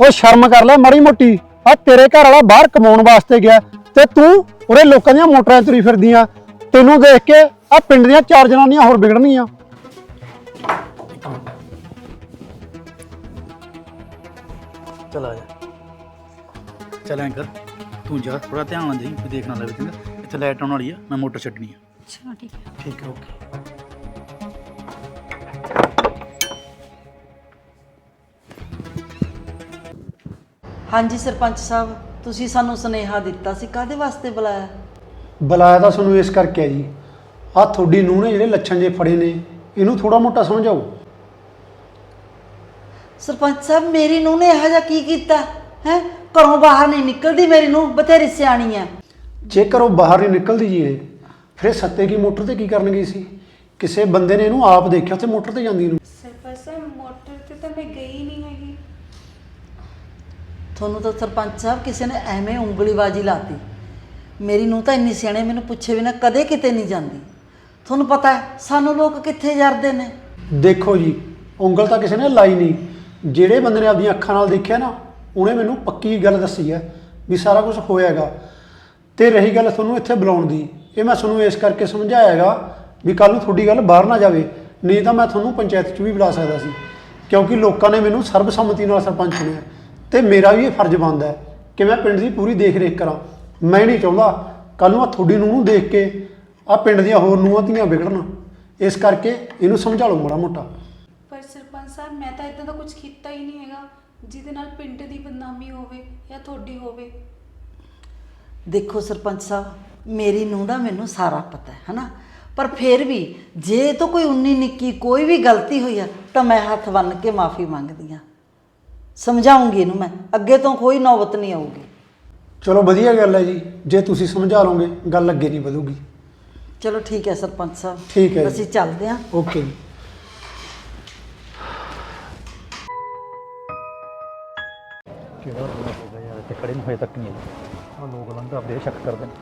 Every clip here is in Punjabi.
ਉਹ ਸ਼ਰਮ ਕਰ ਲੈ ਮਾੜੀ ਮੋਟੀ। ਆ ਤੇਰੇ ਘਰ ਵਾਲਾ ਬਾਹਰ ਕਮਾਉਣ ਵਾਸਤੇ ਗਿਆ ਤੇ ਤੂੰ ਉਰੇ ਲੋਕਾਂ ਦੀਆਂ ਮੋਟਰਾਂ 'ਤੇ ਤੁਰੀ ਫਿਰਦੀਆਂ ਤੈਨੂੰ ਦੇਖ ਕੇ ਆ ਪਿੰਡ ਦੀਆਂ ਚਾਰ ਜਨਾਨੀਆਂ ਹੋਰ ਵਿਗੜਨੀਆਂ। ਚਲ ਆ ਜਾ। ਚੱਲ ਐਂ ਕਰ ਤੂੰ ਜਾ ਥੋੜਾ ਧਿਆਨ ਨਾਲ ਜਾਈ ਕੋਈ ਦੇਖ ਨਾ ਲਵੇ ਚੰਗਾ। ਇੱਥੇ ਲਾਈਟ ਆਉਣ ਵਾਲੀ ਆ ਮੈਂ ਮੋਟਰ ਛੱਡਣੀ ਆ। ਚਲੋ ਠੀਕ ਹੈ। ਠੀਕ ਹੈ ਓਕੇ ਹਾਂਜੀ ਸਰਪੰਚ ਸਾਹਿਬ ਤੁਸੀਂ ਸਾਨੂੰ ਸੁਨੇਹਾ ਦਿੱਤਾ ਸੀ ਕਾਦੇ ਵਾਸਤੇ ਬੁਲਾਇਆ? ਬੁਲਾਇਆ ਤਾਂ ਤੁਹਾਨੂੰ ਇਸ ਕਰਕੇ ਆ ਜੀ। ਆ ਤੁਹਾਡੀ ਨੂੰਹ ਨੇ ਜਿਹੜੇ ਲੱਛਣ ਜੇ ਫੜੇ ਨੇ ਇਹਨੂੰ ਥੋੜਾ ਮੋਟਾ ਸਮਝਾਓ। ਸਰਪੰਚ ਸਾਹਿਬ ਮੇਰੀ ਨੂੰਹ ਨੇ ਇਹੋ ਜਿਹਾ ਕੀ ਕੀਤਾ? ਹੈ? ਘਰੋਂ ਬਾਹਰ ਨਹੀਂ ਨਿਕਲਦੀ ਮੇਰੀ ਨੂੰਹ ਬਥੇਰੀ ਸਿਆਣੀ ਹੈ ਜੇਕਰ ਉਹ ਬਾਹਰ ਨਹੀਂ ਨਿਕਲਦੀ ਜੀ ਇਹ ਫਿਰ ਇਹ ਸੱਤੇ ਕੀ ਮੋਟਰ ਤੇ ਕੀ ਕਰਨ ਗਈ ਸੀ? ਕਿਸੇ ਬੰਦੇ ਨੇ ਇਹਨੂੰ ਆਪ ਦੇਖਿਆ ਤੇ ਮੋਟਰ ਤੇ ਜਾਂਦੀ ਨੂੰ। ਸਰਪੰਚ ਸਾਹਿਬ ਮੋਟਰ ਤੇ ਤਾਂ ਮੈਂ ਗਈ ਨਹੀਂ। ਤੁਹਾਨੂੰ ਤਾਂ ਸਰਪੰਚ ਸਾਹਿਬ ਕਿਸੇ ਨੇ ਐਵੇਂ ਉਂਗਲੀਬਾਜੀ ਲਾਤੀ। ਮੇਰੀ ਨੂੰਹ ਤਾਂ ਇੰਨੀ ਸਿਆਣੇ ਮੈਨੂੰ ਪੁੱਛੇ ਬਿਨਾ ਕਦੇ ਕਿਤੇ ਨਹੀਂ ਜਾਂਦੀ। ਤੁਹਾਨੂੰ ਪਤਾ ਹੈ, ਸਾਨੂੰ ਲੋਕ ਕਿੱਥੇ ਜਰਦੇ ਨੇ? ਦੇਖੋ ਜੀ, ਉਂਗਲ ਤਾਂ ਕਿਸੇ ਨੇ ਲਾਈ ਨਹੀਂ। ਜਿਹੜੇ ਬੰਦੇ ਨੇ ਆਪਣੀਆਂ ਅੱਖਾਂ ਨਾਲ ਦੇਖਿਆ ਨਾ, ਉਹਨੇ ਮੈਨੂੰ ਪੱਕੀ ਗੱਲ ਦੱਸੀ ਹੈ ਵੀ ਸਾਰਾ ਕੁਝ ਹੋਇਆਗਾ। ਤੇ ਰਹੀ ਗੱਲ ਤੁਹਾਨੂੰ ਇੱਥੇ ਬੁਲਾਉਣ ਦੀ, ਇਹ ਮੈਂ ਤੁਹਾਨੂੰ ਇਸ ਕਰਕੇ ਸਮਝਾਇਆਗਾ ਵੀ ਕੱਲ ਨੂੰ ਤੁਹਾਡੀ ਗੱਲ ਬਾਹਰ ਨਾ ਜਾਵੇ, ਨਹੀਂ ਤਾਂ ਮੈਂ ਤੁਹਾਨੂੰ ਪੰਚਾਇਤ 'ਚ ਵੀ ਬੁਲਾ ਸਕਦਾ ਸੀ। ਕਿਉਂਕਿ ਲੋਕਾਂ ਨੇ ਮੈਨੂੰ ਸਰਬਸੰਮਤੀ ਨਾਲ ਸਰਪੰਚ ਚੁਣਿਆ ਤੇ ਮੇਰਾ ਵੀ ਇਹ ਫਰਜ਼ ਬਣਦਾ ਹੈ ਕਿ ਮੈਂ ਪਿੰਡ ਦੀ ਪੂਰੀ ਦੇਖ ਰੇਖ ਕਰਾਂ। ਮੈਂ ਨਹੀਂ ਚਾਹੁੰਦਾ ਕੱਲ ਨੂੰ ਆ ਤੁਹਾਡੀ ਨੂੰਹ ਨੂੰ ਦੇਖ ਕੇ ਆ ਪਿੰਡ ਦੀਆਂ ਹੋਰ ਨੂੰਹਾਂ ਧੀਆਂ ਵਿਗੜਨ। ਇਸ ਕਰਕੇ ਇਹਨੂੰ ਸਮਝਾ ਲਓ ਮਾੜਾ ਮੋਟਾ। ਪਰ ਸਰਪੰਚ ਸਾਹਿਬ ਮੈਂ ਤਾਂ ਇਦਾਂ ਦਾ ਕੁਝ ਕੀਤਾ ਹੀ ਨਹੀਂ ਹੈਗਾ ਜਿਹਦੇ ਨਾਲ ਪਿੰਡ ਦੀ ਬਦਨਾਮੀ ਹੋਵੇ ਜਾਂ ਤੁਹਾਡੀ ਹੋਵੇ। ਦੇਖੋ ਸਰਪੰਚ ਸਾਹਿਬ ਮੇਰੀ ਨੂੰਹ ਦਾ ਮੈਨੂੰ ਸਾਰਾ ਪਤਾ ਹੈ ਹਨਾ? ਪਰ ਫਿਰ ਵੀ ਜੇ ਤੋਂ ਕੋਈ ਉਨੀ ਨਿੱਕੀ ਕੋਈ ਵੀ ਗਲਤੀ ਹੋਈ ਆ ਤਾਂ ਮੈਂ ਹੱਥ ਬੰਨ ਕੇ ਮਾਫੀ ਮੰਗਦੀ ਆ ਸਮਝਾਉਂਗੀ ਇਹਨੂੰ ਮੈਂ। ਅੱਗੇ ਤੋਂ ਕੋਈ ਨੌਬਤ ਨਹੀਂ ਆਊਗੀ। ਚਲੋ ਵਧੀਆ ਗੱਲ ਹੈ ਜੀ। ਜੇ ਤੁਸੀਂ ਸਮਝਾ ਲਓਗੇ ਗੱਲ ਅੱਗੇ ਨਹੀਂ ਵਧੂਗੀ। ਚਲੋ ਠੀਕ ਹੈ ਸਰਪੰਚ ਸਾਹਿਬ। ਠੀਕ ਹੈ ਜੀ। ਅਸੀਂ ਚੱਲਦੇ ਹਾਂ। ਓਕੇ ਜੀ। ਕਿਹੜਾ ਰੋਣਾ ਹੋਗਾ ਯਾਰ ਇੱਥੇ ਖੜੇ ਨੂੰ ਹੋਏ ਤੱਕ ਨਹੀਂ ਆਈ ਆ ਲੋਕ ਲੰਘ ਆਪਦੇ ਸ਼ੱਕ ਕਰਦੇ ਨੇ।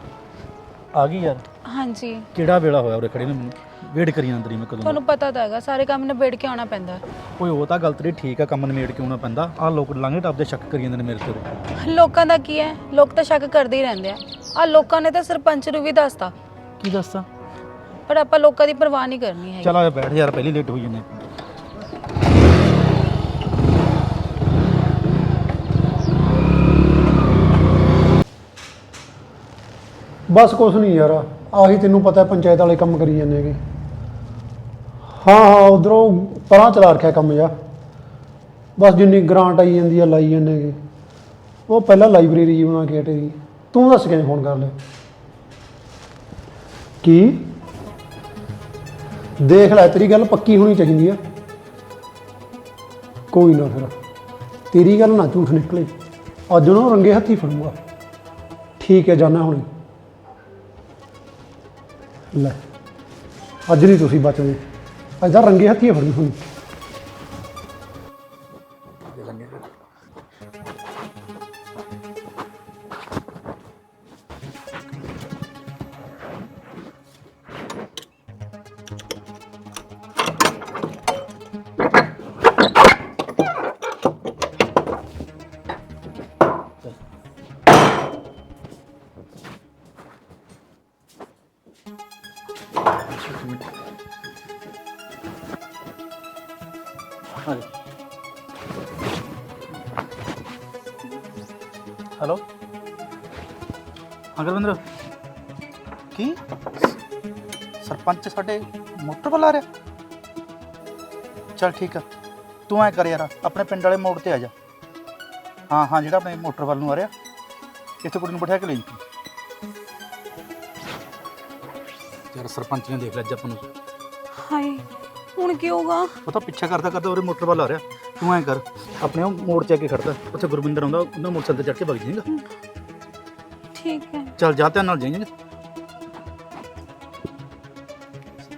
ਆ ਗਈ ਯਾਰ। ਹਾਂਜੀ। ਕਿਹੜਾ ਵੇਲਾ ਹੋਇਆ ਉਰੇ ਖੜੇ ਨੂੰ? ਮੈਨੂੰ ਵੇਟ ਕਰੀ ਅੰਦਰ ਹੀ ਮੈਂ ਕਦੋਂ ਤੁਹਾਨੂੰ ਪਤਾ ਤਾਂ ਹੈਗਾ ਸਾਰੇ ਕੰਮ ਨਿਬੇੜ ਕੇ ਆਉਣਾ ਪੈਂਦਾ। ਓਏ ਉਹ ਤਾਂ ਗੱਲ ਤੇਰੀ ਠੀਕ ਆ ਕੰਮ ਨਿਮੇੜ ਕੇ ਆਉਣਾ ਪੈਂਦਾ। ਆ ਲੋਕ ਲੰਘੇ ਟੱਪਦੇ ਸ਼ੱਕ ਕਰੀ ਜਾਂਦੇ ਨੇ ਮੇਰੇ ਤੇ ਉਰੇ। ਲੋਕਾਂ ਦਾ ਕੀ ਹੈ? ਲੋਕ ਤਾਂ ਸ਼ੱਕ ਕਰਦੇ ਹੀ ਰਹਿੰਦੇ ਆ। ਆ ਲੋਕਾਂ ਨੇ ਤਾਂ ਸਰਪੰਚ ਨੂੰ ਵੀ ਦੱਸਤਾ। ਕੀ ਦੱਸਾਂ ਪਰ ਆਪਾਂ ਲੋਕਾਂ ਦੀ ਪਰਵਾਹ ਨਹੀਂ ਕਰਨੀ ਹੈਗੀ। ਚਲ ਆ ਬੈਠ ਯਾਰ ਪਹਿਲੀ ਲੇਟ ਹੋਈ ਜੰਨੇ ਬਸ ਕੁਛ ਨਹੀਂ ਯਾਰ। ਆਹੀ ਤੈਨੂੰ ਪਤਾ ਪੰਚਾਇਤ ਵਾਲੇ ਕੰਮ ਕਰੀ ਜਾਂਦੇ ਹੈਗੇ। ਹਾਂ ਹਾਂ, ਉਧਰੋਂ ਪਰਾਂ ਚਲਾ ਰੱਖਿਆ ਕੰਮ ਜਾ ਬਸ ਜਿੰਨੀ ਗ੍ਰਾਂਟ ਆਈ ਜਾਂਦੀ ਆ, ਲਾਈ ਜਾਂਦੇ ਹੈਗੇ। ਉਹ ਪਹਿਲਾਂ ਲਾਇਬ੍ਰੇਰੀ ਜੀ ਬਣਾ ਕੇ ਹਟੇ ਸੀ। ਤੂੰ ਦੱਸ ਕਿਵੇਂ ਫੋਨ ਕਰ ਲਿਆ? ਕੀ? ਦੇਖ ਲੈ, ਤੇਰੀ ਗੱਲ ਪੱਕੀ ਹੋਣੀ ਚਾਹੀਦੀ ਆ। ਕੋਈ ਨਾ ਫਿਰ। ਤੇਰੀ ਗੱਲ ਨਾ ਝੂਠ ਨਿਕਲੇ। ਅੱਜ ਉਹਨੂੰ ਰੰਗੇ ਹੱਥੀ ਫੜੂਗਾ। ਠੀਕ ਹੈ ਜਾਣਾ ਹੁਣ। ਲੈ। ਅੱਜ ਨਹੀਂ ਤੁਸੀਂ ਬਚਦੇ। ਅੱਜ ਤਾਂ ਰੰਗੇ ਹੱਥੀ ਫੜੀ ਹੋਈ ਗੁਰਵਿੰਦਰ ਕੀ? ਸਰਪੰਚ ਸਾਡੇ ਮੋਟਰ ਆ ਰਿਹਾ? ਚਲ ਠੀਕ ਆ। ਤੂੰ ਐ ਕਰ ਯਾਰ ਆਪਣੇ ਪਿੰਡ ਵਾਲੇ ਮੋੜ ਤੇ ਆ ਜਾ। ਹਾਂ ਹਾਂ ਜਿਹੜਾ ਆਪਣੇ ਮੋਟਰ ਵੱਲ ਨੂੰ ਆ ਰਿਹਾ ਇੱਥੇ ਕੁੜੀ ਨੂੰ ਬਿਠਾ ਕੇ ਲੈ ਜੀ। ਯਾਰ ਸਰਪੰਚ ਨੇ ਦੇਖ ਲਿਆ ਅੱਜ ਆਪਾਂ ਨੂੰ। ਹਾਏ ਹੁਣ ਕੀ ਹੋਗਾ ਉਹ ਤਾਂ ਪਿੱਛਾ ਕਰਦਾ ਕਰਦਾ ਉਹਦੇ ਮੋਟਰ ਵੱਲ ਆ ਰਿਹਾ। ਤੂੰ ਐ ਕਰ ਆਪਣੇ ਉਹ ਮੋੜ 'ਚ ਆ ਕੇ ਖੜਦਾ ਉੱਥੇ ਗੁਰਵਿੰਦਰ ਆਉਂਦਾ ਉਹਨਾਂ ਮੋਟਰਸਾਈਕਲ ਤੇ ਚੜ ਕੇ ਵਗ ਜਾਏਗਾ। ਠੀਕ ਹੈ। ਚੱਲ ਜਾ ਧਿਆਨ ਨਾਲ ਜਾਈਂ।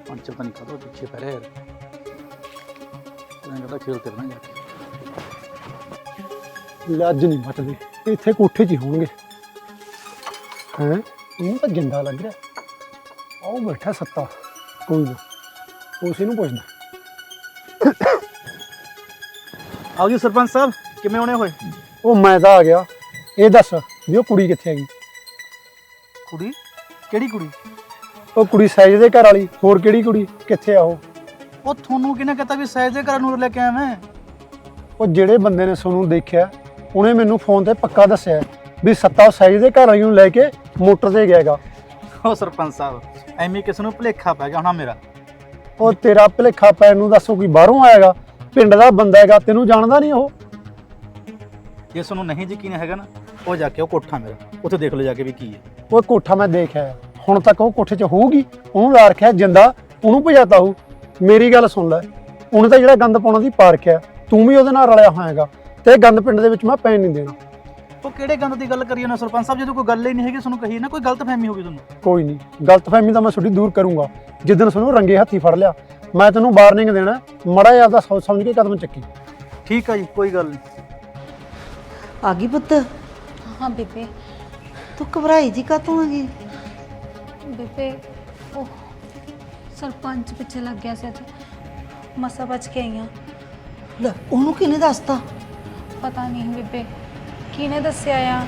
ਪੰਜ ਪਤਾ ਨਹੀਂ ਕਦੋਂ ਪਿੱਛੇ ਪੈ ਰਿਹਾ ਯਾਰ। ਮੈਂ ਕਹਿੰਦਾ ਖੇਲ ਤੇ ਨਾ ਜਾ ਕੇ। ਲੈ ਅੱਜ ਨਹੀਂ ਬਚਦੇ ਇੱਥੇ ਕੋਠੇ 'ਚ ਹੀ ਹੋਣਗੇ। ਹੈ? ਉਹਨੂੰ ਤਾਂ ਜਿੰਦਾ ਲੱਗ ਰਿਹਾ। ਆਉ ਬੈਠਾ ਸੱਤਾ। ਕੋਈ ਨਾ। ਉਸੇ ਨੂੰ ਪੁੱਛਦਾ। ਆਓ ਜੀ ਸਰਪੰਚ ਸਾਹਿਬ ਕਿਵੇਂ ਹੋਣੇ ਹੋਏ? ਉਹ ਮੈਂ ਤਾਂ ਆ ਗਿਆ। ਇਹ ਦੱਸ ਵੀ ਉਹ ਕੁੜੀ ਕਿੱਥੇ ਹੈਗੀ? ਕੁੜੀ? ਕਿਹੜੀ ਕੁੜੀ? ਉਹ ਕੁੜੀ ਸਹਿਜ ਦੇ ਘਰ ਵਾਲੀ ਹੋਰ ਕਿਹੜੀ ਕੁੜੀ? ਕਿੱਥੇ ਆ ਉਹ? ਉਹ ਤੁਹਾਨੂੰ ਕਿਹਨੇ ਕਹਤਾ ਵੀ ਸਹਿਜ ਦੇ ਘਰ ਨੂੰ ਲੈ ਕੇ ਮੈਂ ਉਹ ਜਿਹੜੇ ਬੰਦੇ ਨੇ ਸੋਨੂੰ ਦੇਖਿਆ ਉਹਨੇ ਮੈਨੂੰ ਫੋਨ ਤੇ ਪੱਕਾ ਦੱਸਿਆ ਵੀ ਸੱਤਾ ਸਹਿਜ ਦੇ ਘਰ ਵਾਲੀ ਨੂੰ ਲੈ ਕੇ ਮੋਟਰ ਤੇ ਗਿਆ ਹੈਗਾ। ਉਹ ਸਰਪੰਚ ਸਾਹਿਬ ਐਵੇਂ ਕਿਸ ਨੂੰ ਭੁਲੇਖਾ ਪੈ ਗਿਆ ਹੋਣਾ ਮੇਰਾ? ਉਹ ਤੇਰਾ ਭਲੇਖਾ ਪੈਣ ਨੂੰ ਦੱਸੋ ਕੋਈ ਬਾਹਰੋਂ ਆਏਗਾ ਪਿੰਡ ਦਾ ਬੰਦਾ ਹੈਗਾ ਤੈਨੂੰ ਜਾਣਦਾ ਨਹੀਂ ਉਹ? ਜੇ ਤੁਹਾਨੂੰ ਨਹੀਂ ਯਕੀਨ ਹੈਗਾ ਨਾ ਉਹ ਜਾ ਕੇ ਉਹ ਕੋਠਾ ਮੇਰਾ ਉੱਥੇ ਦੇਖ ਲਓ ਜਾ ਕੇ ਵੀ ਕੀ ਹੈ। ਉਹ ਕੋਠਾ ਮੈਂ ਦੇਖਿਆ ਹੁਣ ਤੱਕ ਉਹ ਕੋਠੇ 'ਚ ਹੋਊਗੀ ਉਹਨੂੰ ਲਾ ਰੱਖਿਆ ਜਿੰਦਾ ਉਹਨੂੰ ਭਜਾਤਾ ਹੋਊ। ਮੇਰੀ ਗੱਲ ਸੁਣ ਲੈ ਉਹਨੇ ਤਾਂ ਜਿਹੜਾ ਗੰਦ ਪਾਉਣਾ ਦੀ ਪਾਰਕ ਹੈ ਤੂੰ ਵੀ ਉਹਦੇ ਨਾਲ ਰਲਿਆ ਹੋਇਆਗਾ ਤੇ ਇਹ ਗੰਦ ਪਿੰਡ ਦੇ ਵਿੱਚ ਮੈਂ ਪੈਣ ਨਹੀਂ ਦੇਣਾ। ਉਹ ਕਿਹੜੇ ਗੰਦ ਦੀ ਗੱਲ ਕਰੀ ਉਹਨਾਂ ਸਰਪੰਚ ਸਾਹਿਬ ਜਦੋਂ ਕੋਈ ਗੱਲ ਹੀ ਨਹੀਂ ਹੈਗੀ ਤੁਹਾਨੂੰ ਕਹੀ ਨਾ ਕੋਈ ਗਲਤਫਹਿਮੀ ਹੋ ਗਈ ਤੁਹਾਨੂੰ। ਕੋਈ ਨਹੀਂ ਗਲਤਫਹਿਮੀ ਤਾਂ ਮੈਂ ਤੁਹਾਡੀ ਦੂਰ ਕਰੂੰਗਾ। ਜਿੱਦਣ ਤੁਹਾਨੂੰ ਰੰਗੇ ਹੱਥੀ ਫੜ ਲਿਆ ਮੈਂ ਤੈਨੂੰ ਵਾਰਨਿੰਗ ਦੇਣਾ ਮੜਾ ਜਿਹਾ ਆਪਦਾ ਸੋਚ ਸਮਝ ਕੇ ਕਦਮ ਚੱਕੀ। ਠੀਕ ਆ ਜੀ ਕੋਈ ਗੱਲ ਨਹੀਂ। ਆ ਗਈ ਪੁੱਤ। ਹਾਂ ਬੇਬੇ। ਤੂੰ ਘਬਰਾਈ ਜੀ ਕਾਤੋਂ ਆ ਗਈ ਬੇਬੇ ਉਹ ਸਰਪੰਚ ਪਿੱਛੇ ਲੱਗ ਗਿਆ ਸੀ ਅੱਜ। ਮਸਾ ਬਚ ਕੇ ਆਈਆਂ ਲੈ ਉਹਨੂੰ ਕਿਹਨੇ ਦੱਸਤਾ? ਪਤਾ ਨਹੀਂ ਬੇਬੇ ਕਿਹਨੇ ਦੱਸਿਆ ਆ?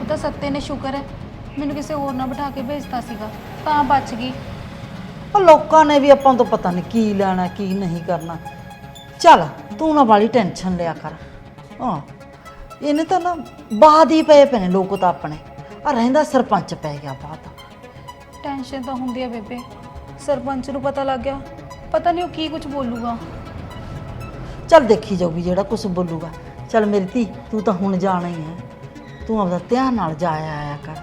ਉਹ ਤਾਂ ਸੱਤੇ ਨੇ ਸ਼ੁਕਰ ਹੈ ਮੈਨੂੰ ਕਿਸੇ ਹੋਰ ਨਾਲ ਬਿਠਾ ਕੇ ਭੇਜਤਾ ਸੀਗਾ ਤਾਂ ਬਚ ਗਈ। ਉਹ ਲੋਕਾਂ ਨੇ ਵੀ ਆਪਾਂ ਤੋਂ ਪਤਾ ਨਹੀਂ ਕੀ ਲੈਣਾ ਕੀ ਨਹੀਂ ਕਰਨਾ। ਚੱਲ ਤੂੰ ਨਾ ਵਾਲੀ ਟੈਨਸ਼ਨ ਲਿਆ ਕਰ। ਹਾਂ। ਇਹਨੇ ਤਾਂ ਨਾ ਬਾਦ ਹੀ ਪਏ ਪਏ ਨੇ ਲੋਕ ਤਾਂ ਆਪਣੇ। ਆ ਰਹਿੰਦਾ ਸਰਪੰਚ ਪੈ ਗਿਆ ਬਾਤ ਟੈਨਸ਼ਨ ਤਾਂ ਹੁੰਦੀ ਹੈ ਬੇਬੇ। ਸਰਪੰਚ ਨੂੰ ਪਤਾ ਲੱਗ ਗਿਆ। ਪਤਾ ਨਹੀਂ ਉਹ ਕੀ ਕੁਝ ਬੋਲੂਗਾ। ਚੱਲ ਦੇਖੀ ਜਾਊਗੀ ਜਿਹੜਾ ਕੁਝ ਬੋਲੂਗਾ। ਚੱਲ ਮੇਰੀ ਧੀ ਤੂੰ ਤਾਂ ਹੁਣ ਜਾਣਾ ਹੀ ਹੈ। ਤੂੰ ਆਪਦਾ ਧਿਆਨ ਨਾਲ ਜਾਇਆ ਆਇਆ ਕਰ।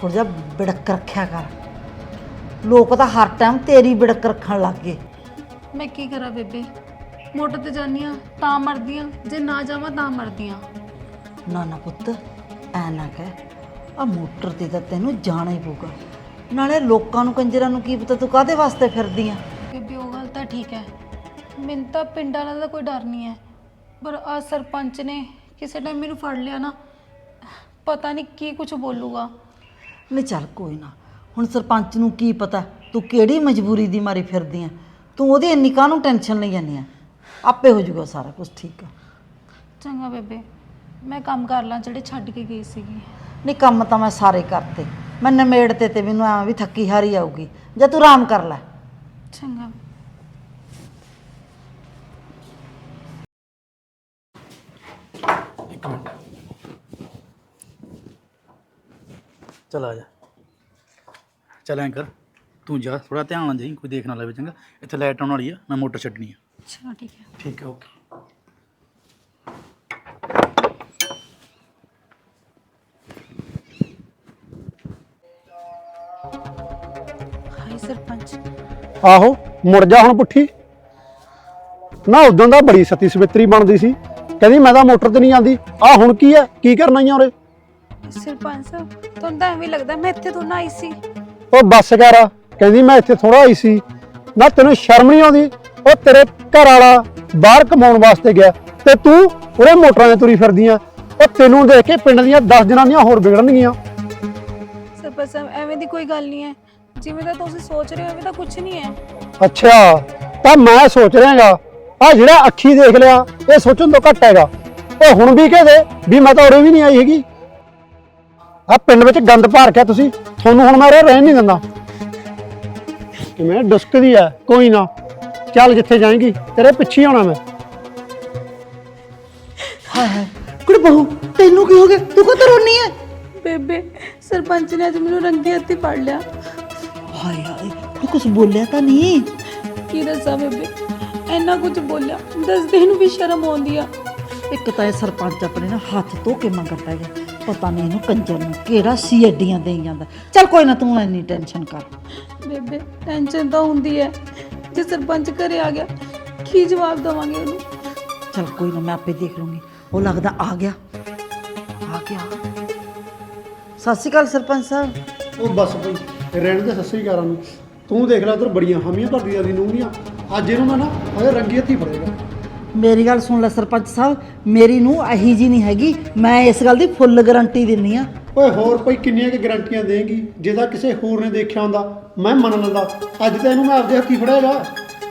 ਥੋੜਾ ਜਿਹਾ ਬਿੜਕ ਰੱਖਿਆ ਕਰ। ਲੋਕ ਤਾਂ ਹਰ ਟਾਈਮ ਤੇਰੀ ਬਿੜਕ ਰੱਖਣ ਲੱਗ ਗਏ। ਮੈਂ ਕੀ ਕਰਾਂ ਬੇਬੇ? ਮੋਟਰ ਤੇ ਜਾਂਦੀ ਹਾਂ ਤਾਂ ਮਰਦੀ ਹਾਂ। ਜੇ ਨਾ ਜਾਵਾਂ ਤਾਂ ਮਰਦੀ ਹਾਂ। ਨਾ ਨਾ ਪੁੱਤ ਐ ਨਾ ਕਹਿ। ਆ ਮੋਟਰ ਤੇ ਤਾਂ ਤੈਨੂੰ ਜਾਣਾ ਹੀ ਪਊਗਾ। ਨਾਲੇ ਲੋਕਾਂ ਨੂੰ ਕੰਜਰਾਂ ਨੂੰ ਕੀ ਪਤਾ ਤੂੰ ਕਾਦੇ ਵਾਸਤੇ ਫਿਰਦੀ ਆ? ਬੇਬੇ ਉਹ ਗੱਲ ਤਾਂ ਠੀਕ ਹੈ ਮੈਨੂੰ ਤਾਂ ਪਿੰਡਾਂ ਵਾਲਾ ਦਾ ਕੋਈ ਡਰ ਨਹੀਂ ਹੈ ਪਰ ਆ ਸਰਪੰਚ ਨੇ ਕਿਸੇ ਟਾਈਮ ਮੈਨੂੰ ਫੜ ਲਿਆ ਨਾ ਪਤਾ ਨਹੀਂ ਕੀ ਕੁਝ ਬੋਲੂਗਾ। ਨਹੀਂ ਚੱਲ ਕੋਈ ਨਾ ਹੁਣ ਸਰਪੰਚ ਨੂੰ ਕੀ ਪਤਾ ਤੂੰ ਕਿਹੜੀ ਮਜਬੂਰੀ ਦੀ ਮਾਰੀ ਫਿਰਦੀ ਆ? ਤੂੰ ਉਹਦੀ ਇੰਨੀ ਕਾਹਨੂੰ ਟੈਨਸ਼ਨ ਲਈ ਜਾਂਦੀ ਆ? ਆਪੇ ਹੋ ਜਾਊਗਾ ਸਾਰਾ ਕੁਝ ਠੀਕ ਆ। ਚੰਗਾ ਬੇਬੇ। ਮੈਂ ਕੰਮ ਕਰ ਲਾਂ ਜਿਹੜੇ ਛੱਡ ਕੇ ਗਈ ਸੀਗੀ। ਨਹੀਂ ਕੰਮ ਤਾਂ ਮੈਂ ਸਾਰੇ ਕਰਤੇ। ਮੈਂ ਨਿਮੇੜ ਤੇ ਤੇ ਮੈਨੂੰ ਐਂ ਵੀ ਥੱਕੀ ਹਾਰੀ ਆਊਗੀ। ਜਾਂ ਤੂੰ ਆਰਾਮ ਕਰ ਲੈ। ਚੰਗਾ। ਇੱਕ ਮਿੰਟ। ਚਲ ਆ ਜਾ। ਚੱਲ ਐਂ ਕਰ। ਤੂੰ ਜਾ ਥੋੜਾ ਧਿਆਨ ਨਾਲ ਜਾਈ ਕੋਈ ਦੇਖ ਨਾ ਲਵੇ ਚੰਗਾ। ਇੱਥੇ ਲਾਈਟ ਆਉਣ ਵਾਲੀ ਆ ਮੈਂ ਮੋਟਰ ਛੱਡਣੀ ਆ। ਚਲੋ ਠੀਕ ਹੈ। ਠੀਕ ਹੈ ਓਕੇ। ਆਹੋ ਮੁੜ ਜਾ ਹੁਣ ਪੁੱਠੀ। ਨਾ ਉਦੋਂ ਦਾ ਬੜੀ ਸਤੀ ਸਵਿਤਰੀ ਬਣਦੀ ਸੀ। ਕਹਿੰਦੀ ਮੈਂ ਤਾਂ ਮੋਟਰ ਤੇ ਨਹੀਂ ਜਾਂਦੀ ਆ ਹੁਣ ਕੀ ਹੈ? ਕੀ ਕਰਨਾ ਹੀ ਉਰੇ? ਸਰਪੰਚ ਸਾਹਿਬ ਤੁਹਾਨੂੰ ਤਾਂ ਐਵੇਂ ਲੱਗਦਾ ਮੈਂ ਇੱਥੇ ਤੋਂ ਨਾ ਆਈ ਸੀ। ਉਹ ਬੱਸ ਕਰ ਕਹਿੰਦੀ ਮੈਂ ਇੱਥੇ ਥੋੜਾ ਆਈ ਸੀ। ਨਾ ਤੈਨੂੰ ਸ਼ਰਮ ਨਹੀਂ ਆਉਂਦੀ? ਉਹ ਤੇਰੇ ਘਰ ਵਾਲਾ ਬਾਹਰ ਕਮਾਉਣ ਵਾਸਤੇ ਗਿਆ। ਤੇ ਤੂੰ ਉਹਦੇ ਮੋਟਰਾਂ 'ਤੇ ਤੁਰੀ ਫਿਰਦੀ ਆ। ਉਹ ਤੈਨੂੰ ਦੇਖ ਕੇ ਪਿੰਡ ਦੀਆਂ 10 ਜਨਾਨੀਆਂ ਹੋਰ ਵਿਗੜਨਗੀਆਂ। ਸਰਪੰਚ ਸਾਹਿਬ ਐਵੇਂ ਦੀ ਕੋਈ ਗੱਲ ਨਹੀਂ ਹੈ। ਜਿਵੇਂ ਦਾ ਤੁਸੀਂ ਸੋਚ ਰਹੇ ਹੋ ਐਵੇਂ ਤਾਂ ਕੁਝ ਨਹੀਂ ਹੈ। ਅੱਛਾ ਤਾਂ ਮੈਂ ਸੋਚ ਰਿਹਾਗਾ ਆ ਜਿਹੜਾ ਅੱਖੀ ਦੇਖ ਲਿਆ ਇਹ ਸੋਚਣ ਤੋਂ ਘੱਟ ਹੈਗਾ। ਉਹ ਹੁਣ ਵੀ ਕਹਦੇ? ਵੀ ਮੈਂ ਤਾਂ ਉਰੇ ਵੀ ਨਹੀਂ ਆਈ ਹੈਗੀ। ਆ ਪਿੰਡ ਵਿੱਚ ਗੰਦ ਭਰ ਕੇ ਤੁਸੀਂ? ਤੁਹਾਨੂੰ ਹੁਣ ਮੈਂ ਉਰੇ ਰਹਿਣ ਨਹੀਂ ਦਿੰਦਾ। ਕਿਵੇਂ? ਡੁਸਕਦੀ ਆ ਕੋਈ ਨਾ। ਚੱਲ ਜਿੱਥੇ ਜਾਏਂਗੀ ਤੇਰੇ ਪਿੱਛੇ ਹੀ ਆਉਣਾ ਮੈਂ। ਹਾਏ ਹਾਏ ਕੁੜੇ ਬਹੂ ਤੈਨੂੰ ਕੀ ਹੋ ਗਿਆ? ਤੂੰ ਕਦੋਂ ਰੋਣੀ ਹੈ ਬੇਬੇ ਸਰਪੰਚ ਨੇ ਅੱਜ ਮੈਨੂੰ ਰੰਗੇ ਹੱਥੀ ਫੜ ਲਿਆ। ਹਾਏ ਹਾਏ ਤੂੰ ਕੁਝ ਬੋਲਿਆ ਤਾਂ ਨਹੀਂ? ਕੀ ਦੱਸਾਂ ਬੇਬੇ? ਇੰਨਾ ਕੁਝ ਬੋਲਿਆ ਦੱਸਦੇ ਨੂੰ ਵੀ ਸ਼ਰਮ ਆਉਂਦੀ ਆ। ਇੱਕ ਤਾਂ ਇਹ ਸਰਪੰਚ ਆਪਣੇ ਨਾ ਹੱਥ ਧੋ ਕੇ ਪੈ ਗਿਆ। ਪਤਾ ਨਹੀਂ ਇਹਨੂੰ ਕੰਜਰ ਨੂੰ ਕਿਹੜਾ ਸੀ ਅੱਡੀਆਂ ਦੇਈ ਜਾਂਦਾ ਚੱਲ ਕੋਈ ਨਾ ਤੂੰ ਇੰਨੀ ਟੈਨਸ਼ਨ ਕਰ। ਬੇਬੇ ਟੈਨਸ਼ਨ ਤਾਂ ਹੁੰਦੀ ਹੈ ਜੇ ਸਰਪੰਚ ਘਰੇ ਆ ਗਿਆ ਕੀ ਜਵਾਬ ਦਵਾਂਗੇ ਉਹਨੂੰ? ਚੱਲ ਕੋਈ ਨਾ ਮੈਂ ਆਪੇ ਦੇਖ ਲੂੰਗੀ। ਉਹ ਲੱਗਦਾ ਆ ਗਿਆ। ਆ ਗਿਆ। ਸਤਿ ਸ਼੍ਰੀ ਅਕਾਲ ਸਰਪੰਚ ਸਾਹਿਬ। ਉਹ ਬਸ ਭਾਈ ਰਹਿਣ ਦੇ ਸੱਸੀ ਕਾਰਾਂ ਨੂੰ ਤੂੰ ਦੇਖ ਲੈ ਉਧਰ ਬੜੀਆਂ ਹਾਮੀਆਂ ਭਰਦੀ ਜਾਂਦੀ ਨੂੰਗੀਆਂ ਅੱਜ ਇਹਨੂੰ ਮੈਂ ਨਾ ਉਹਦੇ ਰੰਗੀ ਹੱਥੀ ਫੜੇਗਾ। ਮੇਰੀ ਗੱਲ ਸੁਣ ਲੈ ਸਰਪੰਚ ਸਾਹਿਬ ਮੇਰੀ ਨੂੰ ਅਹੀ ਜੀ ਨਹੀਂ ਹੈਗੀ। ਮੈਂ ਇਸ ਗੱਲ ਦੀ ਫੁੱਲ ਗਾਰੰਟੀ ਦਿੰਨੀ ਆ ਓਏ ਹੋਰ ਭਾਈ ਕਿੰਨੀਆਂ ਕਿ ਗਰੰਟੀਆਂ ਦੇਂਗੀ ਜੇ ਤਾਂ ਕਿਸੇ ਹੋਰ ਨੇ ਦੇਖਿਆ ਹੁੰਦਾ ਮੈਂ ਮੰਨ ਲੈਂਦਾ। ਅੱਜ ਤਾਂ ਇਹਨੂੰ ਮੈਂ ਆਪਦੇ ਹੱਥੀ ਫੜਿਆਗਾ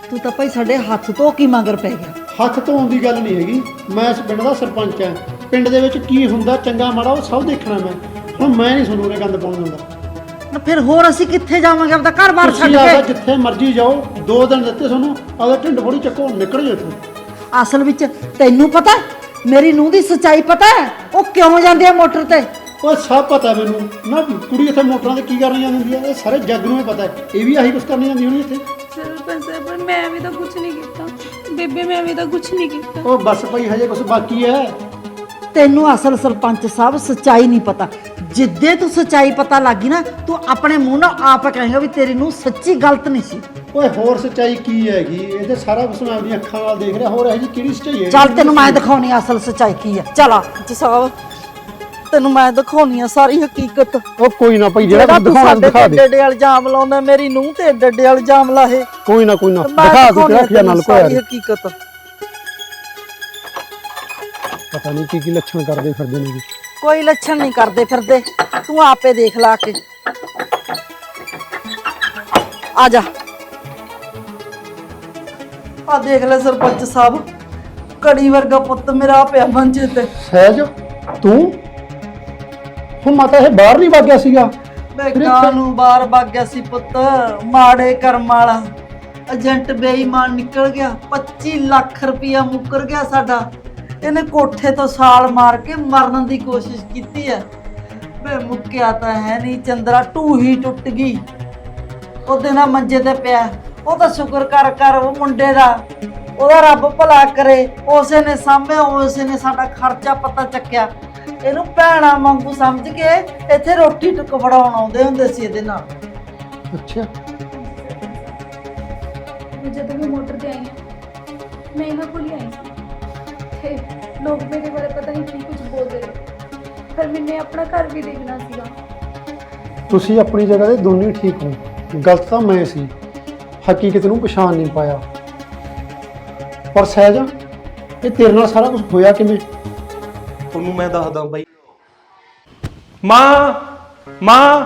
ਤੂੰ ਤਾਂ ਭਾਈ ਸਾਡੇ ਹੱਥ ਧੋ ਕੇ ਮੰਗਰ ਪੈ ਗਿਆ। ਹੱਥ ਧੋਣ ਦੀ ਗੱਲ ਨਹੀਂ ਹੈਗੀ। ਮੈਂ ਇਸ ਪਿੰਡ ਦਾ ਸਰਪੰਚ ਹਾਂ। ਪਿੰਡ ਦੇ ਵਿੱਚ ਕੀ ਹੁੰਦਾ ਚੰਗਾ ਮਾੜਾ ਉਹ ਸਭ ਦੇਖਣਾ ਮੈਂ। ਹੁਣ ਮੈਂ ਨਹੀਂ ਉਰੇ ਗੰਦ ਪਾਉਣ ਦਿੰਦਾ। ਨਾ ਫਿਰ ਹੋਰ ਅਸੀਂ ਕਿੱਥੇ ਜਾਵਾਂਗੇ? ਆਪਦਾ ਘਰ-ਬਾਰ ਛੱਡ ਤੁਸੀਂ ਕੇ? ਜਿੱਥੇ ਮਰਜ਼ੀ ਜਾਓ ਦੋ ਦਿਨ ਦਿੱਤੇ ਤੁਹਾਨੂੰ ਆਦਾ ਢਿੰਡ ਫੋੜੀ ਚੱਕੋ ਨਿਕਲ ਜਾਓ ਇੱਥੋਂ। ਅਸਲ ਵਿੱਚ ਤੈਨੂੰ ਪਤਾ ਹੈ? ਮੇਰੀ ਨੂੰਹ ਦੀ ਸੱਚਾਈ ਪਤਾ ਹੈ? ਉਹ ਕਿਉਂ ਜਾਂਦੀ ਹੈ ਮੋਟਰ ਤੇ? ਉਹ ਸਭ ਪਤਾ ਮੈਨੂੰ। ਨਾ ਕੁੜੀ ਇੱਥੇ ਮੋਟਰਾਂ ਤੇ ਕੀ ਕਰਨ ਜਾਂਦੀ ਹੁੰਦੀ ਹੈ? ਇਹ ਸਾਰੇ ਜੱਗ ਨੂੰ ਹੀ ਪਤਾ ਹੈ। ਇਹ ਵੀ ਆਹੀ ਕੁਛ ਕਰਨ ਜਾਂਦੀ ਹੋਣੀ ਇੱਥੇ? ਸਰਪੰਚ ਸਾਹਿਬ ਪਰ ਮੈਂ ਵੀ ਤਾਂ ਕੁਝ ਨਹੀਂ ਕੀਤਾ। ਬੇਬੇ ਮੈਂ ਵੀ ਤਾਂ ਕੁਝ ਨਹੀਂ ਕੀਤਾ। ਉਹ ਬਸ ਭਾਈ ਹਜੇ ਕੁਛ ਬਾਕੀ ਹੈ। ਤੈਨੂੰ ਅਸਲ ਸਰਪੰਚ ਸਾਹਿਬ ਸੱਚਾਈ ਨਹੀਂ ਪਤਾ। ਜਿੱਦੇ ਤੂੰ ਸੱਚਾਈ ਪਤਾ ਲੱਗੀ ਨਾ ਤੂੰ ਆਪਣੇ ਮੂੰਹ ਨਾਲ ਆਪ ਕਹੇਂਗਾ ਵੀ ਤੇਰੀ ਨੂੰ ਸੱਚੀ ਗਲਤ ਨਹੀਂ ਸੀ। ਓਏ ਹੋਰ ਸੱਚਾਈ ਕੀ ਹੈਗੀ? ਇਹ ਤੇ ਸਾਰਾ ਕੁਝ ਮੈਂ ਆਪਣੀਆਂ ਅੱਖਾਂ ਨਾਲ ਦੇਖ ਰਿਹਾ। ਹੋਰ ਇਹ ਜੀ ਕਿਹੜੀ ਸੱਚਾਈ ਹੈ? ਚੱਲ ਤੈਨੂੰ ਮੈਂ ਦਿਖਾਉਣੀ ਆ ਅਸਲ ਸੱਚਾਈ ਕੀ ਆ। ਚਲ ਆ। ਜੀ ਸਾਹਿਬ ਤੈਨੂੰ ਮੈਂ ਦਿਖਾਉਣੀ ਆ ਸਾਰੀ ਹਕੀਕਤ। ਉਹ ਕੋਈ ਨਾ ਭਾਈ ਜਿਹੜਾ ਤੂੰ ਸਾਡੇ ਤੇ ਡੱਡੇ ਇਲਜ਼ਾਮ ਲਾਉਣਾ ਮੇਰੀ ਨੂੰਹ ਤੇ ਡੱਡੇ ਇਲਜ਼ਾਮ ਲਾਹੇ। ਕੋਈ ਨਾ ਕੋਈ ਨਾ ਮੈਂ ਦਿਖਾ ਤੂੰ ਦਿਖਾਉਣੀ ਆ ਨਾਲ ਤੈਨੂੰ ਸਾਰੀ ਹਕੀਕਤ। ਪਤਾ ਨਹੀਂ ਕੀ ਕੀ ਲੱਛਣ ਕਰਦੇ ਫਿਰਦੇ ਨੇ ਜੀ। ਕੋਈ ਲੱਛਣ ਨਹੀਂ ਕਰਦੇ ਫਿਰਦੇ। ਤੂੰ ਆਪੇ ਦੇਖ ਲਾ ਕੇ। ਆ ਜਾ। ਆ ਦੇਖ ਲੈ ਸਰਪੰਚ ਸਾਹਿਬ। ਕੜੀ ਵਰਗਾ ਪੁੱਤ ਮੇਰਾ ਪਿਆ ਮੰਜੇ ਤੇ। ਸਹਿਜ ਤੂੰ? ਹੁਣ ਮਾਤਾ ਇਹ ਬਾਹਰ ਨਹੀਂ ਵਾਗਿਆ ਸੀਗਾ। ਮੈਂ ਗਾਂ ਨੂੰ ਬਾਹਰ ਵਗ ਗਿਆ ਸੀ ਪੁੱਤ। ਮਾੜੇ ਕਰਮ ਵਾਲਾ। ਏਜੰਟ ਬੇਈਮਾਨ ਨਿਕਲ ਗਿਆ। 25 ਲੱਖ ਰੁਪਇਆ ਮੁੱਕਰ ਗਿਆ ਸਾਡਾ। ਇਹਨੇ ਕੋਠੇ ਤੋਂ ਛਾਲ ਮਾਰ ਕੇ ਮਰਨ ਦੀ ਕੋਸ਼ਿਸ਼ ਕੀਤੀ ਹੈ। ਵੇ ਮੁੱਕਿਆ ਤਾਂ ਹੈ ਨਹੀਂ ਚੰਦਰਾ ਢੂਹੀ ਟੁੱਟ ਗਈ। ਉਹਦੇ ਨਾਲ ਮੰਜੇ ਤੇ ਪਿਆ। ਉਹ ਤਾਂ ਸ਼ੁਕਰ ਕਰ ਕਰ ਉਹ ਮੁੰਡੇ ਦਾ। ਉਹਦਾ ਰੱਬ ਭਲਾ ਕਰੇ। ਉਸੇ ਨੇ ਸਾਂਭਿਆ ਉਸੇ ਨੇ ਸਾਡਾ ਖਰਚਾ ਪਤਾ ਚੱਕਿਆ। ਇਹਨੂੰ ਭੈਣਾ ਵਾਂਗੂ ਸਮਝ ਕੇ ਇੱਥੇ ਰੋਟੀ ਟੁੱਕ ਫੜਾਉਣ ਆਉਂਦੇ ਹੁੰਦੇ ਸੀ ਇਹਦੇ ਨਾਲ। ਅੱਛਾ। ਮੈਂ ਜਦੋਂ ਵੀ ਮੋਟਰ ਤੇ ਆਈ ਹਾਂ ਮੈਂ ਇਹਨਾਂ ਕੋਲ ਹੀ ਆਈ ਸੀ। ਤੇ ਲੋਕ ਮੇਰੇ ਬਾਰੇ ਪਤਾ ਨਹੀਂ ਕੀ ਕੁਝ ਬੋਲਦੇ। ਪਰ ਮੈਨੇ ਆਪਣਾ ਘਰ ਵੀ ਦੇਖਣਾ ਸੀਗਾ। ਤੁਸੀਂ ਆਪਣੀ ਜਗ੍ਹਾ ਤੇ ਦੋਨੇ ਠੀਕ ਹੋ। ਗਲਤ ਤਾਂ ਮੈਂ ਸੀ। ਹਕੀਕਤ ਨੂੰ ਪਛਾਣ ਨਹੀਂ ਪਾਇਆ। ਪਰ ਸਹਿਜ ਇਹ ਤੇਰੇ ਨਾਲ ਸਾਰਾ ਕੁਝ ਹੋਇਆ ਕਿਵੇਂ? ਤੁਹਾਨੂੰ ਮੈਂ ਦੱਸਦਾ ਬਾਈ। ਮਾਂ ਮਾਂ